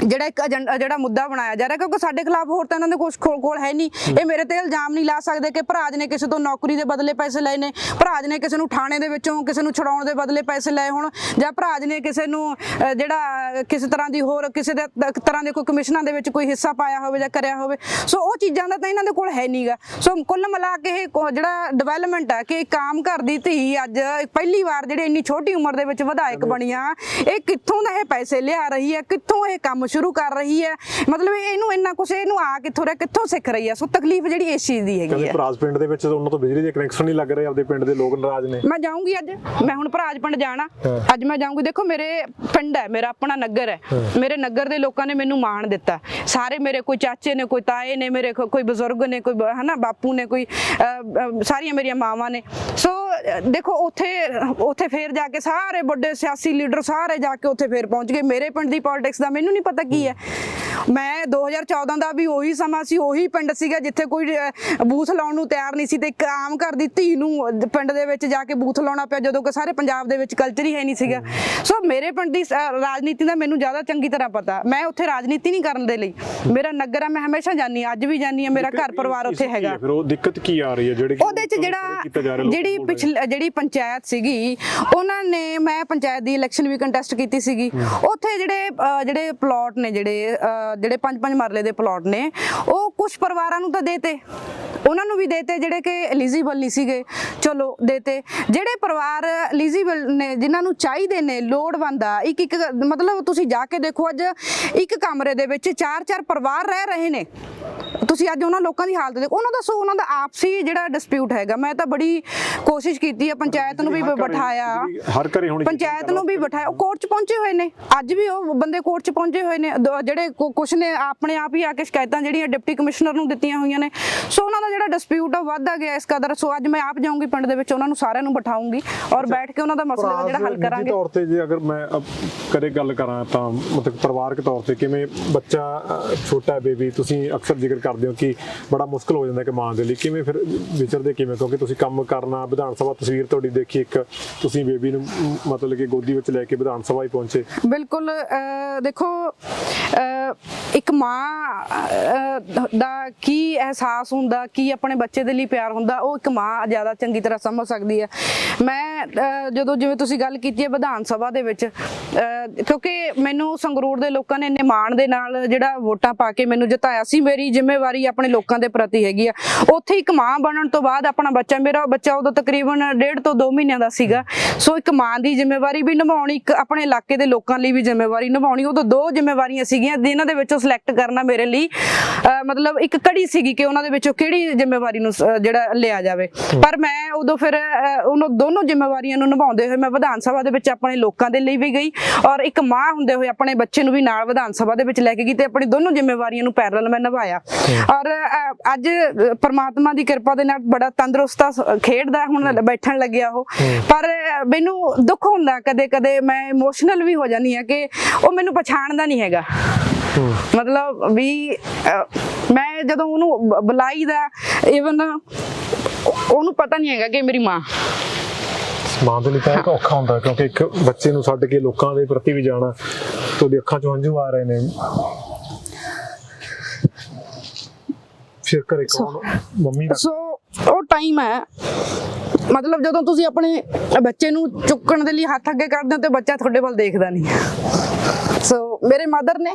ਜਿਹੜਾ ਇੱਕ ਏਜੰਡਾ ਜਿਹੜਾ ਮੁੱਦਾ ਬਣਾਇਆ ਜਾ ਰਿਹਾ, ਕਿਉਂਕਿ ਸਾਡੇ ਖਿਲਾਫ ਹੋਰ ਤਾਂ ਇਹਨਾਂ ਦੇ ਕੁਝ ਕੋਲ ਹੈ ਨਹੀਂ। ਇਹ ਮੇਰੇ ਤੇ ਇਲਜ਼ਾਮ ਨਹੀਂ ਲਾ ਸਕਦੇ ਕਿ ਭਰਾਜ ਨੇ ਕਿਸੇ ਤੋਂ ਨੌਕਰੀ ਦੇ ਬਦਲੇ ਪੈਸੇ ਲਏ ਨੇ ਭਰਾਜ ਨੇ ਕਿਸੇ ਨੂੰ ਥਾਣੇ ਦੇ ਵਿੱਚੋਂ ਕਿਸੇ ਨੂੰ ਛਡਾਉਣ ਦੇ ਬਦਲੇ ਪੈਸੇ ਲਏ ਹੋਣ, ਜਾਂ ਭਰਾਜ ਨੇ ਕਿਸੇ ਨੂੰ ਜਿਹੜਾ, ਕਿਸੇ ਤਰ੍ਹਾਂ ਦੀ ਹੋਰ, ਕਿਸੇ ਦੇ ਤਰ੍ਹਾਂ ਦੇ ਕੋਈ ਕਮਿਸ਼ਨਾਂ ਦੇ ਵਿੱਚ ਕੋਈ ਹਿੱਸਾ ਪਾਇਆ ਹੋਵੇ ਜਾਂ ਕਰਿਆ ਹੋਵੇ। ਸੋ ਉਹ ਚੀਜ਼ਾਂ ਦਾ ਤਾਂ ਇਹਨਾਂ ਦੇ ਕੋਲ ਹੈ ਨਹੀਂਗਾ ਸੋ ਕੁੱਲ ਮਿਲਾ ਕੇ ਇਹ ਜਿਹੜਾ ਡਿਵੈਲਪਮੈਂਟ ਹੈ ਕਿ ਇੱਕ ਆਮ ਘਰ ਦੀ ਧੀ ਅੱਜ ਪਹਿਲੀ ਵਾਰ ਜਿਹੜੇ ਇੰਨੀ ਛੋਟੀ ਉਮਰ ਦੇ ਵਿੱਚ ਵਿਧਾਇਕ ਬਣੀਆਂ, ਇਹ ਕਿੱਥੋਂ ਦਾ ਇਹ ਪੈਸੇ ਲਿਆ ਰਹੀ ਹੈ, ਕਿੱਥੋਂ ਇਹ ਕੰਮ ਸ਼ੁਰੂ ਕਰ ਰਹੀ ਹੈ। ਮਤਲਬ ਇਹਨੂੰ ਇੰਨਾ ਕੁਛ ਇਹਨੂੰ ਆ ਕਿੱਥੋਂ ਰਿਹਾ ਕਿੱਥੋਂ ਸਿੱਖ ਰਹੀ ਹੈ? ਸੋ ਤਕਲੀਫ ਜਿਹੜੀ ਇਸ ਚੀਜ਼ ਦੀ ਹੈਗੀ ਕਹਿੰਦੇ ਹੈ। ਭਰਾਜ ਪਿੰਡ ਦੇ ਵਿੱਚ ਉਹਨਾਂ ਤੋਂ ਬਿਜਲੀ ਦੇ ਕਨੈਕਸ਼ਨ ਨਹੀਂ ਲੱਗ ਰਹੇ ਆਪਦੇ ਪਿੰਡ ਦੇ ਲੋਕ ਨਾਰਾਜ਼ ਨੇ। ਮੈਂ ਜਾਊਂਗੀ ਅੱਜ। ਮੈਂ ਹੁਣ ਭਰਾਜ ਪਿੰਡ ਜਾਣਾ। ਅੱਜ ਮੈਂ ਜਾਊਂਗੀ। ਦੇਖੋ ਮੇਰੇ ਪਿੰਡ ਹੈ ਮੇਰਾ ਆਪਣਾ ਨਗਰ ਹੈ। ਮੇਰੇ ਨਗਰ ਦੇ ਲੋਕਾਂ ਨੇ ਮੈਨੂੰ ਮਾਣ ਦਿੱਤਾ। ਸਾਰੇ ਮੇਰੇ ਕੋਈ ਚਾਚੇ ਨੇ ਕੋਈ ਤਾਏ ਨੇ ਮੇਰੇ ਕੋਈ ਬਜ਼ੁਰਗ ਨੇ ਕੋਈ ਹਨਾ ਬਾਪੂ ਨੇ ਕੋਈ ਸਾਰੀਆਂ ਮੇਰੀਆਂ ਮਾਵਾਂ ਨੇ। ਸੋ ਦੇਖੋ ਉੱਥੇ ਉੱਥੇ ਫੇਰ ਜਾ ਕੇ ਸਾਰੇ ਵੱਡੇ ਸਿਆਸੀ ਲੀਡਰ ਸਾਰੇ ਜਾ ਕੇ ਉੱਥੇ ਫੇਰ ਪਹੁੰਚ ਗਏ। ਮੇਰੇ ਪਿੰਡ ਦੀ ਪੋਲਿਟਿਕਸ ਦਾ ਮੈਨੂੰ ਨਹੀਂ ਪਤਾ ਕੀ ਹੈ। ਮੈਂ 2014 ਦਾ ਵੀ ਉਹੀ ਸਮਾਂ ਸੀ ਉਹੀ ਪਿੰਡ ਸੀਗਾ ਜਿੱਥੇ ਕੋਈ ਬੂਥ ਲਾਉਣ ਨੂੰ ਤਿਆਰ ਨਹੀਂ ਸੀ ਤੇ ਇੱਕ ਆਮ ਘਰ ਦੀ ਧੀ ਨੂੰ ਪਿੰਡ ਦੇ ਵਿੱਚ ਜਾ ਕੇ ਬੂਥ ਲਾਉਣਾ ਪਿਆ ਜਦੋਂ ਕਿ ਸਾਰੇ ਪੰਜਾਬ ਦੇ ਵਿੱਚ ਕਲਚਰ ਹੀ ਹੈ ਨਹੀਂ ਸੀਗਾ। ਸੋ ਮੇਰੇ ਪਿੰਡ ਦੀ ਰਾਜਨੀਤੀ ਦਾ ਮੈਨੂੰ ਜ਼ਿਆਦਾ ਚੰਗੀ ਤਰ੍ਹਾਂ ਪਤਾ। ਮੈਂ ਉੱਥੇ ਰਾਜਨੀਤੀ ਨਹੀਂ ਕਰਨ ਦੇ ਲਈ। ਮੇਰਾ ਨਗਰ ਆ ਮੈਂ ਹਮੇਸ਼ਾ ਹਾਂ ਅੱਜ ਵੀ ਜਾਂਦੀ ਹਾਂ ਮੇਰਾ ਘਰ ਪਰਿਵਾਰ ਉੱਥੇ ਹੈਗਾ। ਫਿਰ ਉਹ ਦਿੱਕਤ ਕੀ ਆ ਰਹੀ ਹੈ? ਜਿਹੜੇ ਉਹਦੇ ਚ ਜਿਹੜਾ ਜਿਹੜੀ ਪਿਛਲੀ ਜਿਹੜੀ ਪੰਚਾਇਤ ਸੀਗੀ ਉਹਨਾਂ ਨੇ ਮੈਂ ਪੰਚਾਇਤ ਦੀ ਇਲੈਕਸ਼ਨ ਵੀ ਕੰਟੈਸਟ ਕੀਤੀ ਸੀਗੀ। ਉੱਥੇ ਜਿਹੜੇ ਜਿਹੜੇ ਪਲਾਟ ਨੇ ਜਿਹੜੇ ਜਿਹੜੇ ਪੰਜ ਪੰਜ ਮਰਲੇ ਦੇ ਪਲਾਟ ਨੇ ਉਹ ਕੁਝ ਪਰਿਵਾਰਾਂ ਨੂੰ ਤਾਂ ਦੇਤੇ। ਉਹਨਾਂ ਨੂੰ ਵੀ ਦੇਤੇ ਜਿਹੜੇ ਕਿ ਐਲੀਜੀਬਲ ਨਹੀਂ ਸੀਗੇ। ਚਲੋ ਦੇਤੇ। ਜਿਹੜੇ ਪਰਿਵਾਰ ਐਲੀਜੀਬਲ ਨੇ ਜਿਨ੍ਹਾਂ ਨੂੰ ਚਾਹੀਦੇ ਨੇ ਲੋੜਵੰਦ ਆ ਇੱਕ ਇੱਕ ਮਤਲਬ ਤੁਸੀਂ ਜਾ ਕੇ ਦੇਖੋ ਅੱਜ ਇੱਕ ਕਮਰੇ ਦੇ ਵਿੱਚ ਚਾਰ ਚਾਰ ਪਰਿਵਾਰ ਰਹਿ ਰਹੇ ਨੇ। ਤੁਸੀਂ ਅੱਜ ਉਹਨਾਂ ਲੋਕਾਂ ਦੀ ਹਾਲਤ ਦੇਖੋ। ਉਹਨਾਂ ਦਾ ਸੋ ਉਹਨਾਂ ਦਾ ਆਪਸੀ ਜਿਹੜਾ ਡਿਸਪਿਊਟ ਹੈਗਾ ਮੈਂ ਤਾਂ ਬੜੀ ਕੋਸ਼ਿਸ਼ ਕੀਤੀ ਹੈ ਪੰਚਾਇਤ ਨੂੰ ਵੀ ਬਿਠਾਇਆ। ਹਰ ਘਰੇ ਹੋਣੀ ਪੰਚਾਇਤ ਨੂੰ ਵੀ ਬਿਠਾਇਆ। ਉਹ ਕੋਰਟ 'ਚ ਪਹੁੰਚੇ ਹੋਏ ਨੇ। ਅੱਜ ਵੀ ਉਹ ਬੰਦੇ ਕੋਰਟ 'ਚ ਪਹੁੰਚੇ ਹੋਏ ਨੇ ਦੋ- ਜਿਹੜੇ ਕੁ- ਕੁਛ ਨੇ ਆਪਣੇ ਆਪ ਹੀ ਆ ਕੇ ਸ਼ਿਕਾਇਤਾਂ ਜਿਹੜੀਆਂ ਡਿਪਟੀ ਕਮਿਸ਼ਨਰ ਨੂੰ ਦਿੱਤੀਆਂ ਹੋਈਆਂ ਨੇ। ਸੋ ਉਹਨਾਂ ਦਾ ਜਿਹੜਾ ਡਿਸਪਿਊਟ ਆ ਉਹ ਵੱਧਦਾ ਗਿਆ ਇਸ ਕਦਰ। ਸੋ ਅੱਜ ਮੈਂ ਆਪ ਜਾਊਂਗੀ ਪਿੰਡ ਦੇ ਵਿੱਚ ਉਹਨਾਂ ਨੂੰ ਸਾਰਿਆਂ ਨੂੰ ਬਿਠਾਉਂਗੀ ਔਰ ਬੈਠ ਕੇ ਉਹਨਾਂ ਦਾ ਮਸਲੇ ਜਿਹੜਾ ਹੱਲ ਨਿੱਜੀ ਕਰਾਂਗੇ। ਤੌਰ ਤੇ ਜੇ ਅਗਰ ਮੈਂ ਅ, ਕਰੇ ਗੱਲ ਕਰਾਂ ਤਾਂ ਮਤਲਬ ਪਰਿਵਾਰਕ ਤੌਰ ਤੇ ਕਿਵੇਂ ਬੱਚਾ ਛੋਟਾ ਬੇਬੀ ਤੁਸੀਂ ਅਕਸਰ ਜ਼ਿਕਰ ਕਰਦੇ ਹੋ ਕਿ ਬੜਾ ਮੁਸ਼ਕਲ ਹੋ ਜਾਂਦਾ ਕਿ ਮਾਂ ਦੇ ਲਈ। ਕਿਵੇਂ ਫਿਰ ਵਿਚਰਦੇ ਕਿਵੇਂ? ਕਿਉਂਕਿ ਤੁਸੀਂ ਕੰਮ ਕਰਨਾ ਵਿਧਾਨ ਸਭਾ ਤਸਵੀਰ ਤੁਹਾਡੀ ਦੇਖੀ ਇੱਕ ਤੁਸੀਂ ਬੇਬੀ ਨੂੰ ਮਤਲਬ ਕਿ ਗੋਦੀ ਵਿੱਚ ਲੈ ਕੇ ਵਿਧਾਨ ਸਭਾ ਹੀ ਪਹੁੰਚੇ। ਬਿਲਕੁਲ ਅਹ, ਦੇਖੋ ਅਹ, ਇੱਕ ਮਾਂ ਦਾ ਕੀ ਅਹਿਸਾਸ ਹੁੰਦਾ, ਕੀ ਆਪਣੇ ਬੱਚੇ ਦੇ ਲਈ ਪਿਆਰ ਹੁੰਦਾ, ਉਹ ਇੱਕ ਮਾਂ ਜ਼ਿਆਦਾ ਚੰਗੀ ਤਰ੍ਹਾਂ ਸਮਝ ਸਕਦੀ ਹੈ। ਮੈਂ ਜਦੋਂ ਜਿਵੇਂ ਤੁਸੀਂ ਗੱਲ ਕੀਤੀ ਹੈ ਵਿਧਾਨ ਸਭਾ ਦੇ ਵਿੱਚ ਕਿਉਂਕਿ ਮੈਨੂੰ ਸੰਗਰੂਰ ਦੇ ਲੋਕਾਂ ਨੇ ਇੰਨੇ ਮਾਣ ਦੇ ਨਾਲ ਜਿਹੜਾ ਵੋਟਾਂ ਪਾ ਕੇ ਮੈਨੂੰ ਜਿਤਾਇਆ ਸੀ, ਮੇਰੀ ਜ਼ਿੰਮੇਵਾਰੀ ਆਪਣੇ ਲੋਕਾਂ ਦੇ ਪ੍ਰਤੀ ਹੈਗੀ ਆ। ਉੱਥੇ ਇੱਕ ਮਾਂ ਬਣਨ ਤੋਂ ਬਾਅਦ ਆਪਣਾ ਬੱਚਾ, ਮੇਰਾ ਬੱਚਾ ਉਦੋਂ ਤਕਰੀਬਨ ਡੇਢ ਤੋਂ 2 ਮਹੀਨਿਆਂ ਦਾ ਸੀਗਾ। ਸੋ ਇੱਕ ਮਾਂ ਦੀ ਜ਼ਿੰਮੇਵਾਰੀ ਵੀ ਨਿਭਾਉਣੀ, ਇੱਕ ਆਪਣੇ ਇਲਾਕੇ ਦੇ ਲੋਕਾਂ ਲਈ ਵੀ ਜ਼ਿੰਮੇਵਾਰੀ ਨਿਭਾਉਣੀ, ਉਦੋਂ ਦੋ ਜ਼ਿੰਮੇਵਾਰੀਆਂ ਸੀਗੀਆਂ ਜਿਨ੍ਹਾਂ ਦੇ ਵਿੱਚੋਂ ਸਿਲੈਕਟ ਕਰਨਾ ਮੇਰੇ ਲਈ ਮਤਲਬ ਇੱਕ ਕੜੀ ਸੀਗੀ ਕਿ ਉਹਨਾਂ ਦੇ ਵਿੱਚੋਂ ਕਿਹੜੀ ਜ਼ਿੰਮੇਵਾਰੀ ਨੂੰ ਜਿਹੜਾ ਲਿਆ ਜਾਵੇ। ਪਰ ਮੈਂ ਉਦੋਂ ਫਿਰ ਉਹਨਾਂ ਦੋਨੋਂ ਜ਼ਿੰਮੇਵਾਰੀਆਂ ਨੂੰ ਨਿਭਾਉਂਦੇ ਹੋਏ ਮੈਂ ਵਿਧਾਨ ਸਭਾ ਦੇ ਵਿੱਚ ਆਪਣੇ ਲੋਕਾਂ ਦੇ ਲਈ ਵੀ ਗਈ ਔਰ ਇੱਕ ਮਾਂ ਹੁੰਦੇ ਹੋਏ ਆਪਣੇ ਬੱਚੇ ਨੂੰ ਵੀ ਨਾਲ ਵਿਧਾਨ ਸਭਾ ਦੇ ਵਿੱਚ ਲੈ ਕੇ ਗਈ ਤੇ ਆਪਣੀ ਦੋਨੋਂ ਜ਼ਿੰਮੇਵਾਰੀਆਂ ਨੂੰ ਪੈਰਲਲ ਮੈਂ ਨਿਭਾਇਆ। ਔਰ ਅੱਜ ਪ੍ਰਮਾਤਮਾ ਦੀ ਕਿਰਪਾ ਦੇ ਨਾਲ ਬੜਾ ਤੰਦਰੁਸਤਾ ਖੇਡਦਾ ਹੁਣ ਬੈਠਣ ਲੱਗਿਆ ਉਹ। ਪਰ ਮੈਨੂੰ ਦੁੱਖ ਹੁੰਦਾ ਕਦੇ ਕਦੇ ਮੈਂ ਇਮੋਸ਼ਨਲ ਵੀ ਹੋ ਜਾਂਦੀ ਹਾਂ ਕਿ ਉਹ ਮੈਨੂੰ ਪਛਾਣਦਾ ਨਹੀਂ ਹੈਗਾ। ਮਤਲਬ ਵੀ ਮੈਂ ਜਦੋਂ ਉਹਨੂੰ ਬ- ਬੁਲਾਈਦਾ ਇਵਨ ਉਹਨੂੰ ਪਤਾ ਨਹੀਂ ਹੈਗਾ ਕਿ ਮੇਰੀ ਮਾਂ। ਮਾਂ ਦੇ ਲਈ ਤਾਂ ਇੱਕ ਔਖਾ ਹੁੰਦਾ ਕਿਉਂਕਿ ਇੱਕ ਬੱਚੇ ਨੂੰ ਛੱਡ ਕੇ ਲੋਕਾਂ ਦੇ ਪ੍ਰਤੀ ਵੀ ਜਾਣਾ ਤੁਹਾਡੀ ਅੱਖਾਂ 'ਚੋਂ ਹੰਝੂ ਆ ਰਹੇ ਨੇ। ਫਿਰ ਘਰੇ ਕੌਣ? ਮੰਮੀ ਦਾ। ਸੋ ਉਹ ਟਾਈਮ ਹੈ। ਮਤਲਬ ਜਦੋਂ ਤੁਸੀਂ ਆਪਣੇ ਬੱਚੇ ਨੂੰ ਚੁੱਕਣ ਦੇ ਲਈ ਹੱਥ ਅੱਗੇ ਕਰਦੇ ਹੋ ਤੇ ਬੱਚਾ ਤੁਹਾਡੇ ਵੱਲ ਦੇਖਦਾ ਨਹੀਂ। ਸੋ ਮੇਰੇ ਮਦਰ ਨੇ,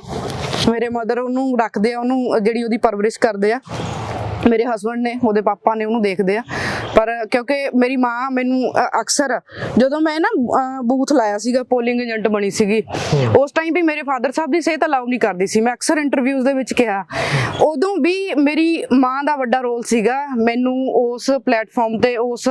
ਮੇਰੇ ਮਦਰ ਉਹਨੂੰ ਰੱਖਦੇ ਆ, ਉਹਨੂੰ ਜਿਹੜੀ ਉਹਦੀ ਪਰਵਰਿਸ਼ ਕਰਦੇ ਆ, ਮੇਰੇ ਹਸਬੰਡ ਨੇ, ਉਹਦੇ ਪਾਪਾ ਨੇ ਉਹਨੂੰ ਦੇਖਦੇ ਆ। ਪਰ ਕਿਉਂਕਿ ਮੇਰੀ ਮਾਂ ਮੈਨੂੰ ਅਕਸਰ ਜਦੋਂ ਮੈਂ ਨਾ ਬੂਥ ਲਾਇਆ ਸੀਗਾ ਪੋਲਿੰਗ ਏਜੰਟ ਬਣੀ ਸੀਗੀ ਉਸ ਟਾਈਮ ਵੀ ਮੇਰੇ ਫਾਦਰ ਸਾਹਿਬ ਦੀ ਸਿਹਤ ਅਲਾਉ ਨਹੀਂ ਕਰਦੀ ਸੀ। ਮੈਂ ਅਕਸਰ ਇੰਟਰਵਿਊਜ਼ ਦੇ ਵਿੱਚ ਕਿਹਾ। ਉਦੋਂ ਵੀ ਮੇਰੀ ਮਾਂ ਦਾ ਵੱਡਾ ਰੋਲ ਸੀਗਾ ਮੈਨੂੰ ਉਸ ਪਲੇਟਫਾਰਮ ਤੇ ਉਸ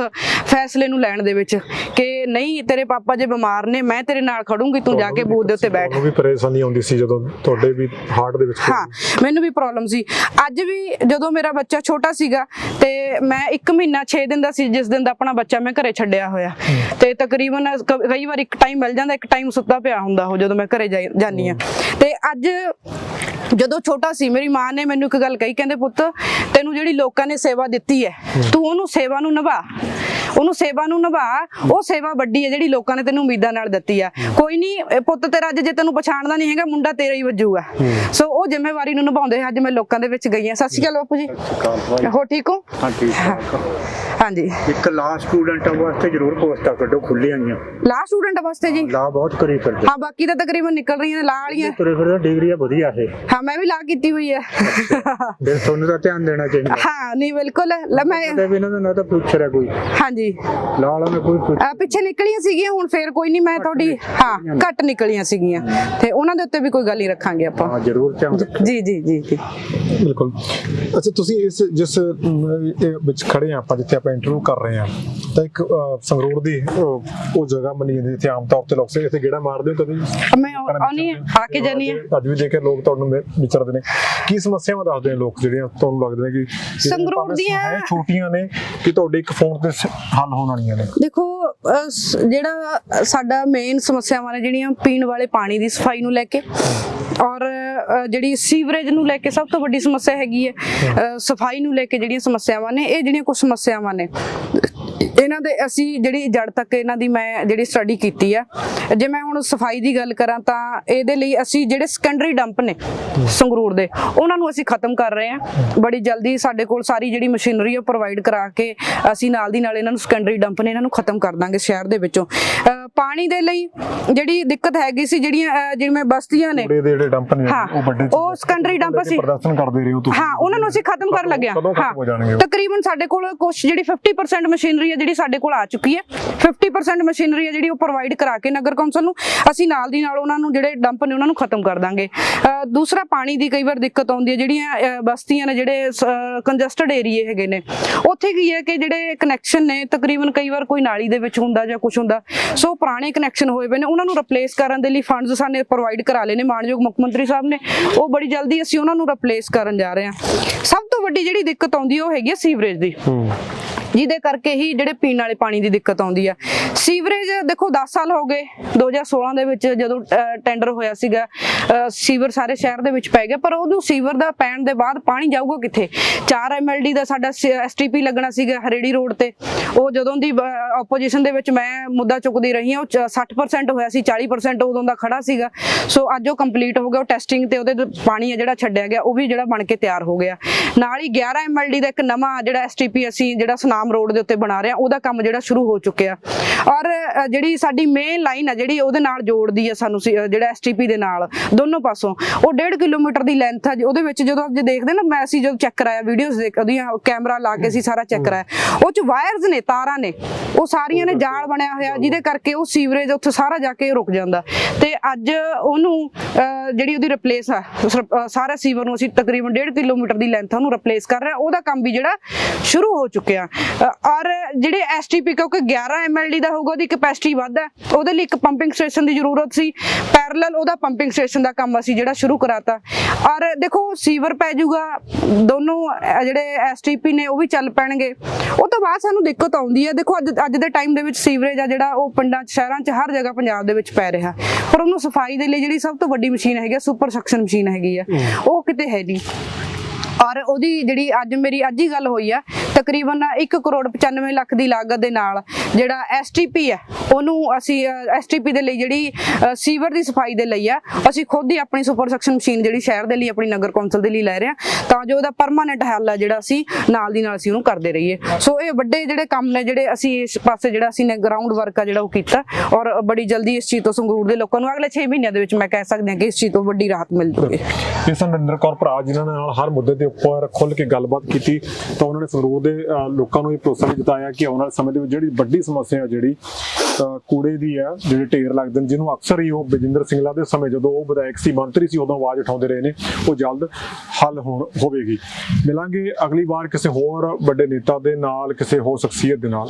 ਫੈਸਲੇ ਨੂੰ ਲੈਣ ਦੇ ਵਿੱਚ ਕਿ ਨਹੀਂ ਤੇਰੇ ਪਾਪਾ ਜੇ ਬਿਮਾਰ ਨੇ ਮੈਂ ਤੇਰੇ ਨਾਲ ਖੜੂੰਗੀ ਤੂੰ ਜਾ ਕੇ ਬੂਥ ਦੇ ਉੱਤੇ ਬੈਠ। ਵੀ ਪਰੇਸ਼ਾਨੀ ਆਉਂਦੀ ਸੀ ਜਦੋਂ ਤੁਹਾਡੇ ਵੀ ਹਾਰਟ ਦੇ ਵਿੱਚ ਹਾਂ ਮੈਨੂੰ ਵੀ ਪ੍ਰੋਬਲਮ ਸੀ। ਅੱਜ ਵੀ ਜਦੋਂ ਮੇਰਾ ਬੱਚਾ ਛੋਟਾ ਸੀਗਾ ਤੇ ਮੈਂ 1 ਮਹੀਨਾ 6 ਦਿਨ ਦਾ ਸੀ ਜਿਸ ਦਿਨ ਦਾ ਆਪਣਾ ਬੱਚਾ ਮੈਂ ਘਰੇ ਛੱਡਿਆ ਹੋਇਆ। ਤੇ ਤਕਰੀਬਨ ਕਈ ਵਾਰ ਇੱਕ ਟਾਈਮ ਮਿਲ ਜਾਂਦਾ ਇੱਕ ਟਾਈਮ ਸੁੱਤਾ ਪਿਆ ਹੁੰਦਾ ਉਹ ਜਦੋਂ ਮੈਂ ਘਰੇ ਜਾਨੀ ਆ ਤੇ ਅੱਜ ਜਦੋਂ ਛੋਟਾ ਸੀ ਮੇਰੀ ਮਾਂ ਨੇ ਮੈਨੂੰ ਇੱਕ ਗੱਲ ਕਹੀ ਕਹਿੰਦੇ ਪੁੱਤ ਤੈਨੂੰ ਜਿਹੜੀ ਲੋਕਾਂ ਨੇ ਸੇਵਾ ਦਿੱਤੀ ਹੈ ਤੂੰ ਉਹਨੂੰ ਸੇਵਾ ਨੂੰ ਨਿਭਾ। ਉਹਨੂੰ ਸੇਵਾ ਨੂੰ ਨਿਭਾ ਉਹ ਸੇਵਾ ਵੱਡੀ ਹੈ ਜਿਹੜੀ ਲੋਕਾਂ ਨੇ ਤੈਨੂੰ ਉਮੀਦਾਂ ਨਾਲ ਦਿੱਤੀ ਆ। ਕੋਈ ਨਹੀਂ ਪੁੱਤ ਤੇਰਾ ਅੱਜ ਜੇ ਤੈਨੂੰ ਪਛਾਣਦਾ ਨਹੀਂ ਹੈਗਾ ਮੁੰਡਾ ਤੇਰਾ ਹੀ ਵੱਜੂਗਾ। ਸੋ ਉਹ ਜ਼ਿੰਮੇਵਾਰੀ ਨੂੰ ਨਿਭਾਉਂਦੇ ਅੱਜ ਮੈਂ ਲੋਕਾਂ ਦੇ ਵਿੱਚ ਗਈ ਹਾਂ। ਸਤਿ ਸ਼੍ਰੀ ਅਕਾਲ ਬਾਪੂ ਜੀ। ਹੋ ਠੀਕ ਹੋ? ਹਾਂ ਠੀਕ ਠਾਕ। ਹਾਂਜੀ। ਇੱਕ ਲਾ ਸਟੂਡੈਂਟਾਂ ਵਾਸਤੇ ਜ਼ਰੂਰ ਪੋਸਟਾਂ ਕੱਢੋ ਖੁੱਲੀਆਂ ਗਈਆਂ ਲਾ ਸਟੂਡੈਂਟ ਵਾਸਤੇ ਜੀ? ਲਾ ਬਹੁਤ ਕਰੀ ਫਿਰਦੇ। ਹਾਂ ਬਾਕੀ ਤਾਂ ਤਕਰੀਬਨ ਨਿਕਲ ਰਹੀਆਂ ਨੇ ਲਾ ਵਾਲੀਆਂ। ਤੁਰੇ ਫਿਰਦੇ ਡਿਗਰੀਆਂ ਵਧੀਆ ਇਹ। ਹਾਂ ਮੈਂ ਵੀ ਲਾ ਕੀਤੀ ਹੋਈ ਹੈ ਫਿਰ ਤੁਹਾਨੂੰ ਤਾਂ ਧਿਆਨ ਦੇਣਾ ਚਾਹੀਦਾ। ਹਾਂ ਨਹੀਂ ਬਿਲਕੁਲ। ਲੈ ਮੈਂ ਕਦੇ ਵੀ ਇਹਨਾਂ ਨਾ ਤਾਂ ਪੁੱਛ ਰਿਹਾ ਕੋਈ। ਹਾਂਜੀ। ਲਾ ਵਾਲਾ ਨੇ ਕੋਈ ਪੁੱਛ ਪਿੱਛੇ ਨਿਕਲੀਆਂ ਸੀਗੀਆਂ ਹੁਣ ਫੇਰ ਕੋਈ ਨਹੀਂ ਮੈਂ ਤੁਹਾਡੀ ਹਾਂ ਘੱਟ ਨਿਕਲੀਆਂ ਸੀਗੀਆਂ। ਤੇ ਉਹਨਾਂ ਦੇ ਉੱਤੇ ਵੀ ਕੋਈ ਗੱਲ ਹੀ ਰੱਖਾਂਗੇ ਆਪਾਂ। ਹਾਂ ਜ਼ਰੂਰ ਰੱਖੋ। ਜੀ ਜੀ ਜੀ ਜੀ ਬਿਲਕੁਲ। ਅੱਛਾ ਤੁਸੀਂ ਇਸ ਜਿਸ ਵਿੱਚ ਖੜੇ ਆ ਆਪਾਂ ਜਿੱਥੇ ਆਪਾਂ ਇੰਟਰਵਿਊ ਕਰ ਰਹੇ ਆ। ਤਾਂ ਇੱਕ ਸੰਗਰੂਰ ਦੀ ਉਹ ਜਗ੍ਹਾ ਮੰਨੀ ਜਾਂਦੀ ਜਿੱਥੇ ਆਮ ਤੌਰ ਤੇ ਲੋਕ ਸੇ ਇੱਥੇ ਗੇੜਾ ਮਾਰਦੇ ਹੋ ਕਦੇ? ਮੈਂ ਆਉ- ਆਉਣੀ ਆ ਕੇ ਜਾਨੀ ਆ ਅੱਜ ਵੀ ਦੇਖੇ ਲੋਕ ਤੁਹਾਨੂੰ ਵਿਚਰਦੇ ਨੇ। ਕੀ ਸਮੱਸਿਆਵਾਂ ਦੱਸਦੇ ਨੇ ਲੋਕ ਜਿਹੜੀਆਂ ਤੁਹਾਨੂੰ ਲੱਗਦੇ ਨੇ ਕਿ ਸੰਗਰੂਰ ਦੀਆਂ- ਹੈ ਛੋਟੀਆਂ ਨੇ ਕਿ ਤੁਹਾਡੇ ਇੱਕ ਫੋਨ ਤੇ ਹੱਲ ਹੋਣ ਵਾਲੀਆਂ ਨੇ? ਦੇਖੋ ਜਿਹੜਾ ਸਾਡਾ ਮੇਨ ਸਮੱਸਿਆਵਾਂ ਨੇ ਜਿਹੜੀਆਂ ਪੀਣ ਵਾਲੇ ਪਾਣੀ ਦੀ ਸਫ਼ਾਈ ਨੂੰ ਲੈ ਕੇ ਔਰ ਜਿਹੜੀ ਸੀਵਰੇਜ ਨੂੰ ਲੈ ਕੇ ਸਭ ਤੋਂ ਵੱਡੀ ਸਮੱਸਿਆ ਹੈਗੀ ਹੈ। ਅਹ, ਸਫ਼ਾਈ ਨੂੰ ਲੈ ਕੇ ਜਿਹੜੀਆਂ ਸਮੱਸਿਆਵਾਂ ਨੇ ਇਹ ਜਿਹੜੀਆਂ ਕੁਝ ਸਮੱਸਿਆਵਾਂ ਨੇ ਇਹਨਾਂ ਦੇ ਅਸੀਂ ਜਿਹੜੀ ਜੜ ਤੱਕ ਇਹਨਾਂ ਦੀ ਮੈਂ ਜਿਹੜੀ ਸਟੱਡੀ ਕੀਤੀ ਆ ਜੇ ਮੈਂ ਹੁਣ ਸਫ਼ਾਈ ਦੀ ਗੱਲ ਕਰਾਂ ਤਾਂ ਇਹਦੇ ਲਈ ਅਸੀਂ ਜਿਹੜੇ ਸੈਕੰਡਰੀ ਡੰਪ ਨੇ ਸੰਗਰੂਰ ਦੇ ਉਹਨਾਂ ਨੂੰ ਅਸੀਂ ਖਤਮ ਕਰ ਰਹੇ ਹਾਂ ਬੜੀ ਜਲਦੀ ਸਾਡੇ ਕੋਲ ਸਾਰੀ ਜਿਹੜੀ ਮਸ਼ੀਨਰੀ ਉਹ ਪ੍ਰੋਵਾਈਡ ਕਰਾ ਕੇ ਅਸੀਂ ਨਾਲ ਦੀ ਨਾਲ ਇਹਨਾਂ ਨੂੰ ਸੈਕੰਡਰੀ ਡੰਪ ਨੇ ਇਹਨਾਂ ਨੂੰ ਖਤਮ ਕਰ ਦਾਂਗੇ ਸ਼ਹਿਰ ਦੇ ਵਿੱਚੋਂ। ਪਾਣੀ ਦੇ ਲਈ ਜਿਹੜੀ ਦਿੱਕਤ ਹੈਗੀ ਸੀ ਜਿਹੜੀਆਂ ਜਿਵੇਂ ਬਸਤੀਆਂ ਨੇ ਕੂੜੇ ਦੇ ਜਿਹੜੇ ਡੰਪ ਨੇ ਉਹ ਵੱਡੇ ਉਹ secondary dump ਅਸੀਂ- ਪ੍ਰਦਰਸ਼ਨ ਕਰਦੇ ਰਹੇ ਹੋ ਤੁਸੀਂ। ਹਾਂ ਉਹਨਾਂ ਨੂੰ ਅਸੀਂ ਖਤਮ ਕਰਨ ਲੱਗਿਆ। ਹੋ? ਤਕਰੀਬਨ ਸਾਡੇ ਕੋਲ ਕੁਝ ਜਿਹੜੀ 50% ਮਸ਼ੀਨਰੀ ਹੈ ਜਿਹੜੀ ਸਾਡੇ ਕੋਲ ਆ ਚੁੱਕੀ ਹੈ। 50% ਮਸ਼ੀਨਰੀ ਹੈ ਜਿਹੜੀ ਉਹ ਪ੍ਰੋਵਾਈਡ ਕਰਾ ਕੇ ਨਗਰ ਕੌਂਸਲ ਨੂੰ ਅਸੀਂ ਨਾਲ ਦੀ ਨਾਲ ਉਹਨਾਂ ਨੂੰ ਜਿਹੜੇ ਡੰਪ ਨੇ ਉਹਨਾਂ ਨੂੰ ਖਤਮ ਕਰ ਦਾਂਗੇ। ਦੂਸਰਾ ਪਾਣੀ ਦੀ ਕਈ ਵਾਰ ਦਿੱਕਤ ਆਉਂਦੀ ਹੈ, ਜਿਹੜੀਆਂ ਬਸਤੀਆਂ ਨੇ ਜਿਹੜੇ ਕੰਜਸਟਡ ਏਰੀਏ ਹੈਗੇ ਨੇ। ਉੱਥੇ ਕੀ ਹੈ ਕਿ ਜਿਹੜੇ ਕਨੈਕਸ਼ਨ ਨੇ, ਤਕਰੀਬਨ ਕਈ ਵਾਰ ਕੋਈ ਨਾਲੀ ਦੇ ਵਿੱਚ ਹੁੰਦਾ ਜਾਂ ਕੁਝ ਹੁੰਦਾ। ਸੋ ਪੁਰਾਣੇ ਕਨੈਕਸ਼ਨ ਹੋਏ ਪਏ ਨੇ, ਉਹਨਾਂ ਨੂੰ ਰਿਪਲੇਸ ਕਰਨ ਦੇ ਲਈ ਫੰਡਸ ਸਾਨੇ ਪ੍ਰੋਵਾਈਡ ਕਰਾ ਲਏ ਨੇ। ਮਾਨਯੋਗ ਮੁੱਖ ਮੰਤਰੀ ਸਾਹਿਬ ਨੇ, ਉਹ ਬੜੀ ਜਲਦੀ ਅਸੀਂ ਉਹਨਾਂ ਨੂੰ ਰਿਪਲੇਸ ਕਰਨ ਜਾ ਰਹੇ ਹਾਂ। ਸਭ ਤੋਂ ਵੱਡੀ ਜਿਹੜੀ ਦਿੱਕਤ ਆਉਂਦੀ ਉਹ ਹੈਗੀ ਹੈ ਸੀਵਰੇਜ ਦੀ। ਜਿਹਦੇ ਕਰਕੇ ਹੀ ਜਿਹੜੇ ਪੀਣ ਵਾਲੇ ਪਾਣੀ ਦੀ ਦਿੱਕਤ ਆਉਂਦੀ ਆ। ਸੀਵਰੇਜ ਦੇਖੋ 10 ਸਾਲ ਹੋ ਗਏ 2016 ਦੇ ਵਿੱਚ ਜਦੋਂ ਟੈਂਡਰ ਹੋਇਆ ਸੀਗਾ ਸੀਵਰ ਸਾਰੇ ਸ਼ਹਿਰ ਦੇ ਵਿੱਚ ਪੈ ਗਿਆ, ਪਰ ਉਹਨੂੰ ਸੀਵਰ ਦਾ ਪੈਣ ਦੇ ਬਾਅਦ ਪਾਣੀ ਜਾਊਗਾ ਕਿੱਥੇ? 4 ਐਮਐਲਡੀ ਦਾ ਸਾਡਾ ਐਸਟੀਪੀ ਲੱਗਣਾ ਸੀਗਾ ਹਰੇੜੀ ਰੋਡ ਤੇ। ਉਹ ਜਦੋਂ ਦੀ ਆਪੋਜੀਸ਼ਨ ਦੇ ਵਿੱਚ ਮੈਂ ਮੁੱਦਾ ਚੁੱਕਦੀ ਰਹੀ ਹਾਂ, ਉਹ ਚ- 60% ਹੋਇਆ ਸੀ 40% ਉਦੋਂ ਦਾ ਖੜਾ ਸੀਗਾ। ਸੋ ਅੱਜ ਉਹ ਕੰਪਲੀਟ ਹੋ ਗਿਆ, ਉਹ ਟੈਸਟਿੰਗ ਤੇ ਉਹਦੇ ਪਾਣੀ ਹੈ ਜਿਹੜਾ ਛੱਡਿਆ ਗਿਆ, ਉਹ ਵੀ ਜਿਹੜਾ ਬਣ ਕੇ ਤਿਆਰ ਹੋ ਗਿਆ। ਨਾਲ ਹੀ 11 ਐਮਐਲਡੀ ਦਾ ਇੱਕ ਨਵਾਂ ਜਿਹੜਾ ਐਸਟੀਪੀ ਅਸੀਂ, ਜਿਹੜਾ ਸੁਨਾਮ ਰੋਡ ਦੇ ਉੱਤੇ ਬਣਾ ਰਹੇ ਉਹਦਾ ਕੰਮ ਜਿਹੜਾ ਸ਼ੁਰੂ ਹੋ ਚੁੱਕਿਆ। ਔਰ ਜਿਹੜੀ ਸਾਡੀ ਮੇਨ ਲਾਈਨ ਹੈ ਜਿਹੜੀ ਉਹਦੇ ਨਾਲ ਜੋੜਦੀ ਹੈ ਸਾਨੂੰ ਜਿਹੜਾ ਐਸਟੀਪੀ ਦੇ ਨਾਲ ਦੋਨੋਂ ਪਾਸੋਂ ਉਹ 1.5 ਕਿਲੋਮੀਟਰ ਦੀ ਲੈਂਥ ਜੀ। ਉਹਦੇ ਵਿੱਚ ਜਦੋਂ ਅੱਜ ਦੇਖਦੇ ਨਾ ਮੈਂ ਅਸੀਂ ਜਦੋਂ ਚੈੱਕ ਕਰਾਇਆ ਵੀਡੀਓਜ਼ ਦੇਖ ਉਹਦੀਆਂ ਕੈਮਰਾ ਲਾ ਕੇ ਅਸੀਂ ਸਾਰਾ ਚੈੱਕ ਕਰਾਇਆ। ਉਹ ਚ ਵਾਇਰਸ ਨੇ ਤਾਰਾਂ ਨੇ ਉਹ ਸਾਰੀਆਂ ਨੇ ਜਾਲ ਬਣਿਆ ਹੋਇਆ ਜਿਹਦੇ ਕਰਕੇ ਉਹ ਸੀਵਰੇਜ ਉੱਥੇ ਸਾਰਾ ਜਾ ਕੇ ਰੁਕ ਜਾਂਦਾ। ਤੇ ਅੱਜ ਉਹਨੂੰ ਜਿਹੜੀ ਉਹਦੀ ਰਿਪਲੇਸ ਆ ਸਰ- ਸੀਵਰ ਨੂੰ ਅਸੀਂ ਤਕਰੀਬਨ 1.5 ਕਿਲੋਮੀਟਰ ਦੀ ਲੈਂਥ ਉਹਨੂੰ ਰਿਪਲੇਸ ਕਰ ਰਹੇ। ਉਹਦਾ ਕੰਮ ਵੀ ਜਿਹੜਾ ਸ਼ੁਰੂ ਹੋ ਚੁੱਕਿਆ। ਔਰ ਜਿਹੜੇ ਐਸਟੀਪੀ ਕਿਉਂਕਿ 11 ਐਮਐਲਡੀ ਦਾ ਹੋਊਗਾ ਉਹਦੀ ਕਪੈਸਿਟੀ ਵੱਧ ਹੈ। ਉਹਦੇ ਲਈ ਇੱਕ ਪੰਪਿੰਗ ਸਟੇਸ਼ਨ ਦੀ ਜ਼ਰੂਰਤ ਸੀ। ਪੈਰਲਲ ਉਹਦਾ ਪੰਪਿੰਗ ਸਟੇਸ਼ਨ ਦਾ ਕੰਮ ਅਸੀਂ ਜਿਹੜਾ ਸ਼ੁਰੂ ਕਰਾਤਾ। ਔਰ ਦੇਖੋ ਸੀਵਰ ਪੈ ਜਾਊਗਾ ਦੋਨੋਂ ਜਿਹੜੇ ਐਸਟੀਪੀ ਨੇ ਉਹ ਵੀ ਚੱਲ ਪੈਣਗੇ। ਉਹ ਤੋਂ ਬਾਅਦ ਸਾਨੂੰ ਦਿੱਕਤ ਆਉਂਦੀ ਹੈ। ਦੇਖੋ ਅੱਜ ਅੱਜ ਦੇ ਟਾਈਮ ਦੇ ਵਿੱਚ ਸੀਵਰੇਜ ਆ ਜਿਹੜਾ ਉਹ ਪਿੰਡਾਂ 'ਚ ਸ਼ਹਿਰਾਂ 'ਚ ਹਰ ਜਗ੍ਹਾ ਪੰਜਾਬ ਦੇ ਵਿੱਚ ਪੈ ਰਿਹਾ। ਪਰ ਉਹਨੂੰ ਸਫ਼ਾਈ ਦੇ ਲਈ ਜਿਹੜੀ ਸਭ ਤੋਂ ਵੱਡੀ ਮਸ਼ੀਨ ਹੈਗੀ ਸੁਪਰ ਸਕਸ਼ਨ ਮਸ਼ੀਨ ਹੈਗੀ ਆ। ਉਹ ਕਿਤੇ ਹੈ ਨਹੀਂ। ਔਰ ਉਹਦੀ ਜਿਹੜੀ ਅੱਜ ਮੇਰੀ ਅੱਜ ਹੀ ਗੱਲ ਹੋਈ ਆ, ਤਕਰੀਬਨ 1 ਕਰੋੜ 95 ਲੱਖ ਦੀ ਲਾਗਤ ਦੇ ਨਾਲ ਜਿਹੜਾ ਐਸਟੀਪੀ ਹੈ, ਉਹਨੂੰ ਅਸੀਂ ਐਸਟੀਪੀ ਦੇ ਲਈ ਜਿਹੜੀ ਸੀਵਰ ਦੀ ਸਫ਼ਾਈ ਦੇ ਲਈ ਆ, ਅਸੀਂ ਖੁਦ ਹੀ ਆਪਣੀ ਸੁਪਰ ਸਕਸ਼ਨ ਮਸ਼ੀਨ ਜਿਹੜੀ ਸ਼ਹਿਰ ਦੇ ਲਈ ਆਪਣੀ ਨਗਰ ਕੌਂਸਲ ਦੇ ਲਈ ਲੈ ਰਹੇ ਹਾਂ ਤਾਂ ਜੋ ਉਹਦਾ ਪਰਮਾਨੈਂਟ ਹੱਲ ਆ ਜਿਹੜਾ ਅਸੀਂ ਨਾਲ ਦੀ ਨਾਲ ਅਸੀਂ ਉਹਨੂੰ ਕਰਦੇ ਰਹੀਏ। ਸੋ ਇਹ ਵੱਡੇ ਜਿਹੜੇ ਕੰਮ ਨੇ ਜਿਹੜੇ ਅਸੀਂ ਇਸ ਪਾਸੇ ਜਿਹੜਾ ਅਸੀਂ ਨੇ ਗਰਾਊਂਡ ਵਰਕ ਆ ਜਿਹੜਾ ਉਹ ਕੀਤਾ, ਔਰ ਬੜੀ ਜਲਦੀ ਇਸ ਚੀਜ਼ ਤੋਂ ਸੰਗਰੂਰ ਦੇ ਲੋਕਾਂ ਨੂੰ ਅਗਲੇ 6 ਮਹੀਨਿਆਂ ਦੇ ਵਿੱਚ ਮੈਂ ਕਹਿ ਸਕਦੀ ਹਾਂ ਕਿ ਇਸ ਚੀਜ਼ ਤੋਂ ਵੱਡੀ ਰਾਹਤ ਮਿਲ ਜੂਗੀ ਇਸ ਨਰਿੰਦਰ ਕੌਰ ਭਰਾ ਜਿਨ੍ਹਾਂ ਨਾਲ ਹਰ ਮੁੱਦੇ ਦੇ ਉੱਪਰ ਖੁੱਲ ਕੇ ਗੱਲਬਾਤ ਕੀਤੀ ਤਾਂ ਉਹਨਾਂ ਨੇ ਸੰਗਰੂਰ ਦੇ ਲੋਕਾਂ ਨੂੰ ਇਹ ਭਰੋਸਾ ਵੀ ਜਤਾਇਆ ਕਿ ਆਉਣ ਵਾਲੇ ਸਮੇਂ ਦੇ ਵਿੱਚ ਜਿਹੜੀ ਵੱਡੀ ਸਮੱਸਿਆ ਜਿਹੜੀ ਕੂੜੇ ਦੀ ਹੈ, ਜਿਹੜੇ ਢੇਰ ਲੱਗਦੇ ਨੇ, ਜਿਹਨੂੰ ਅਕਸਰ ਹੀ ਉਹ ਬਜਿੰਦਰ ਸਿੰਘਲਾ ਦੇ ਸਮੇਂ ਜਦੋਂ ਉਹ ਵਿਧਾਇਕ ਸੀ, ਮੰਤਰੀ ਸੀ, ਉਦੋਂ ਆਵਾਜ਼ ਉਠਾਉਂਦੇ ਰਹੇ ਨੇ, ਉਹ ਜਲਦ ਹੱਲ ਹੋਣ, ਹੋਵੇਗੀ। ਮਿਲਾਂਗੇ ਅਗਲੀ ਵਾਰ ਕਿਸੇ ਹੋਰ ਵੱਡੇ ਨੇਤਾ ਦੇ ਨਾਲ, ਕਿਸੇ ਹੋਰ ਸ਼ਖਸੀਅਤ ਦੇ ਨਾਲ।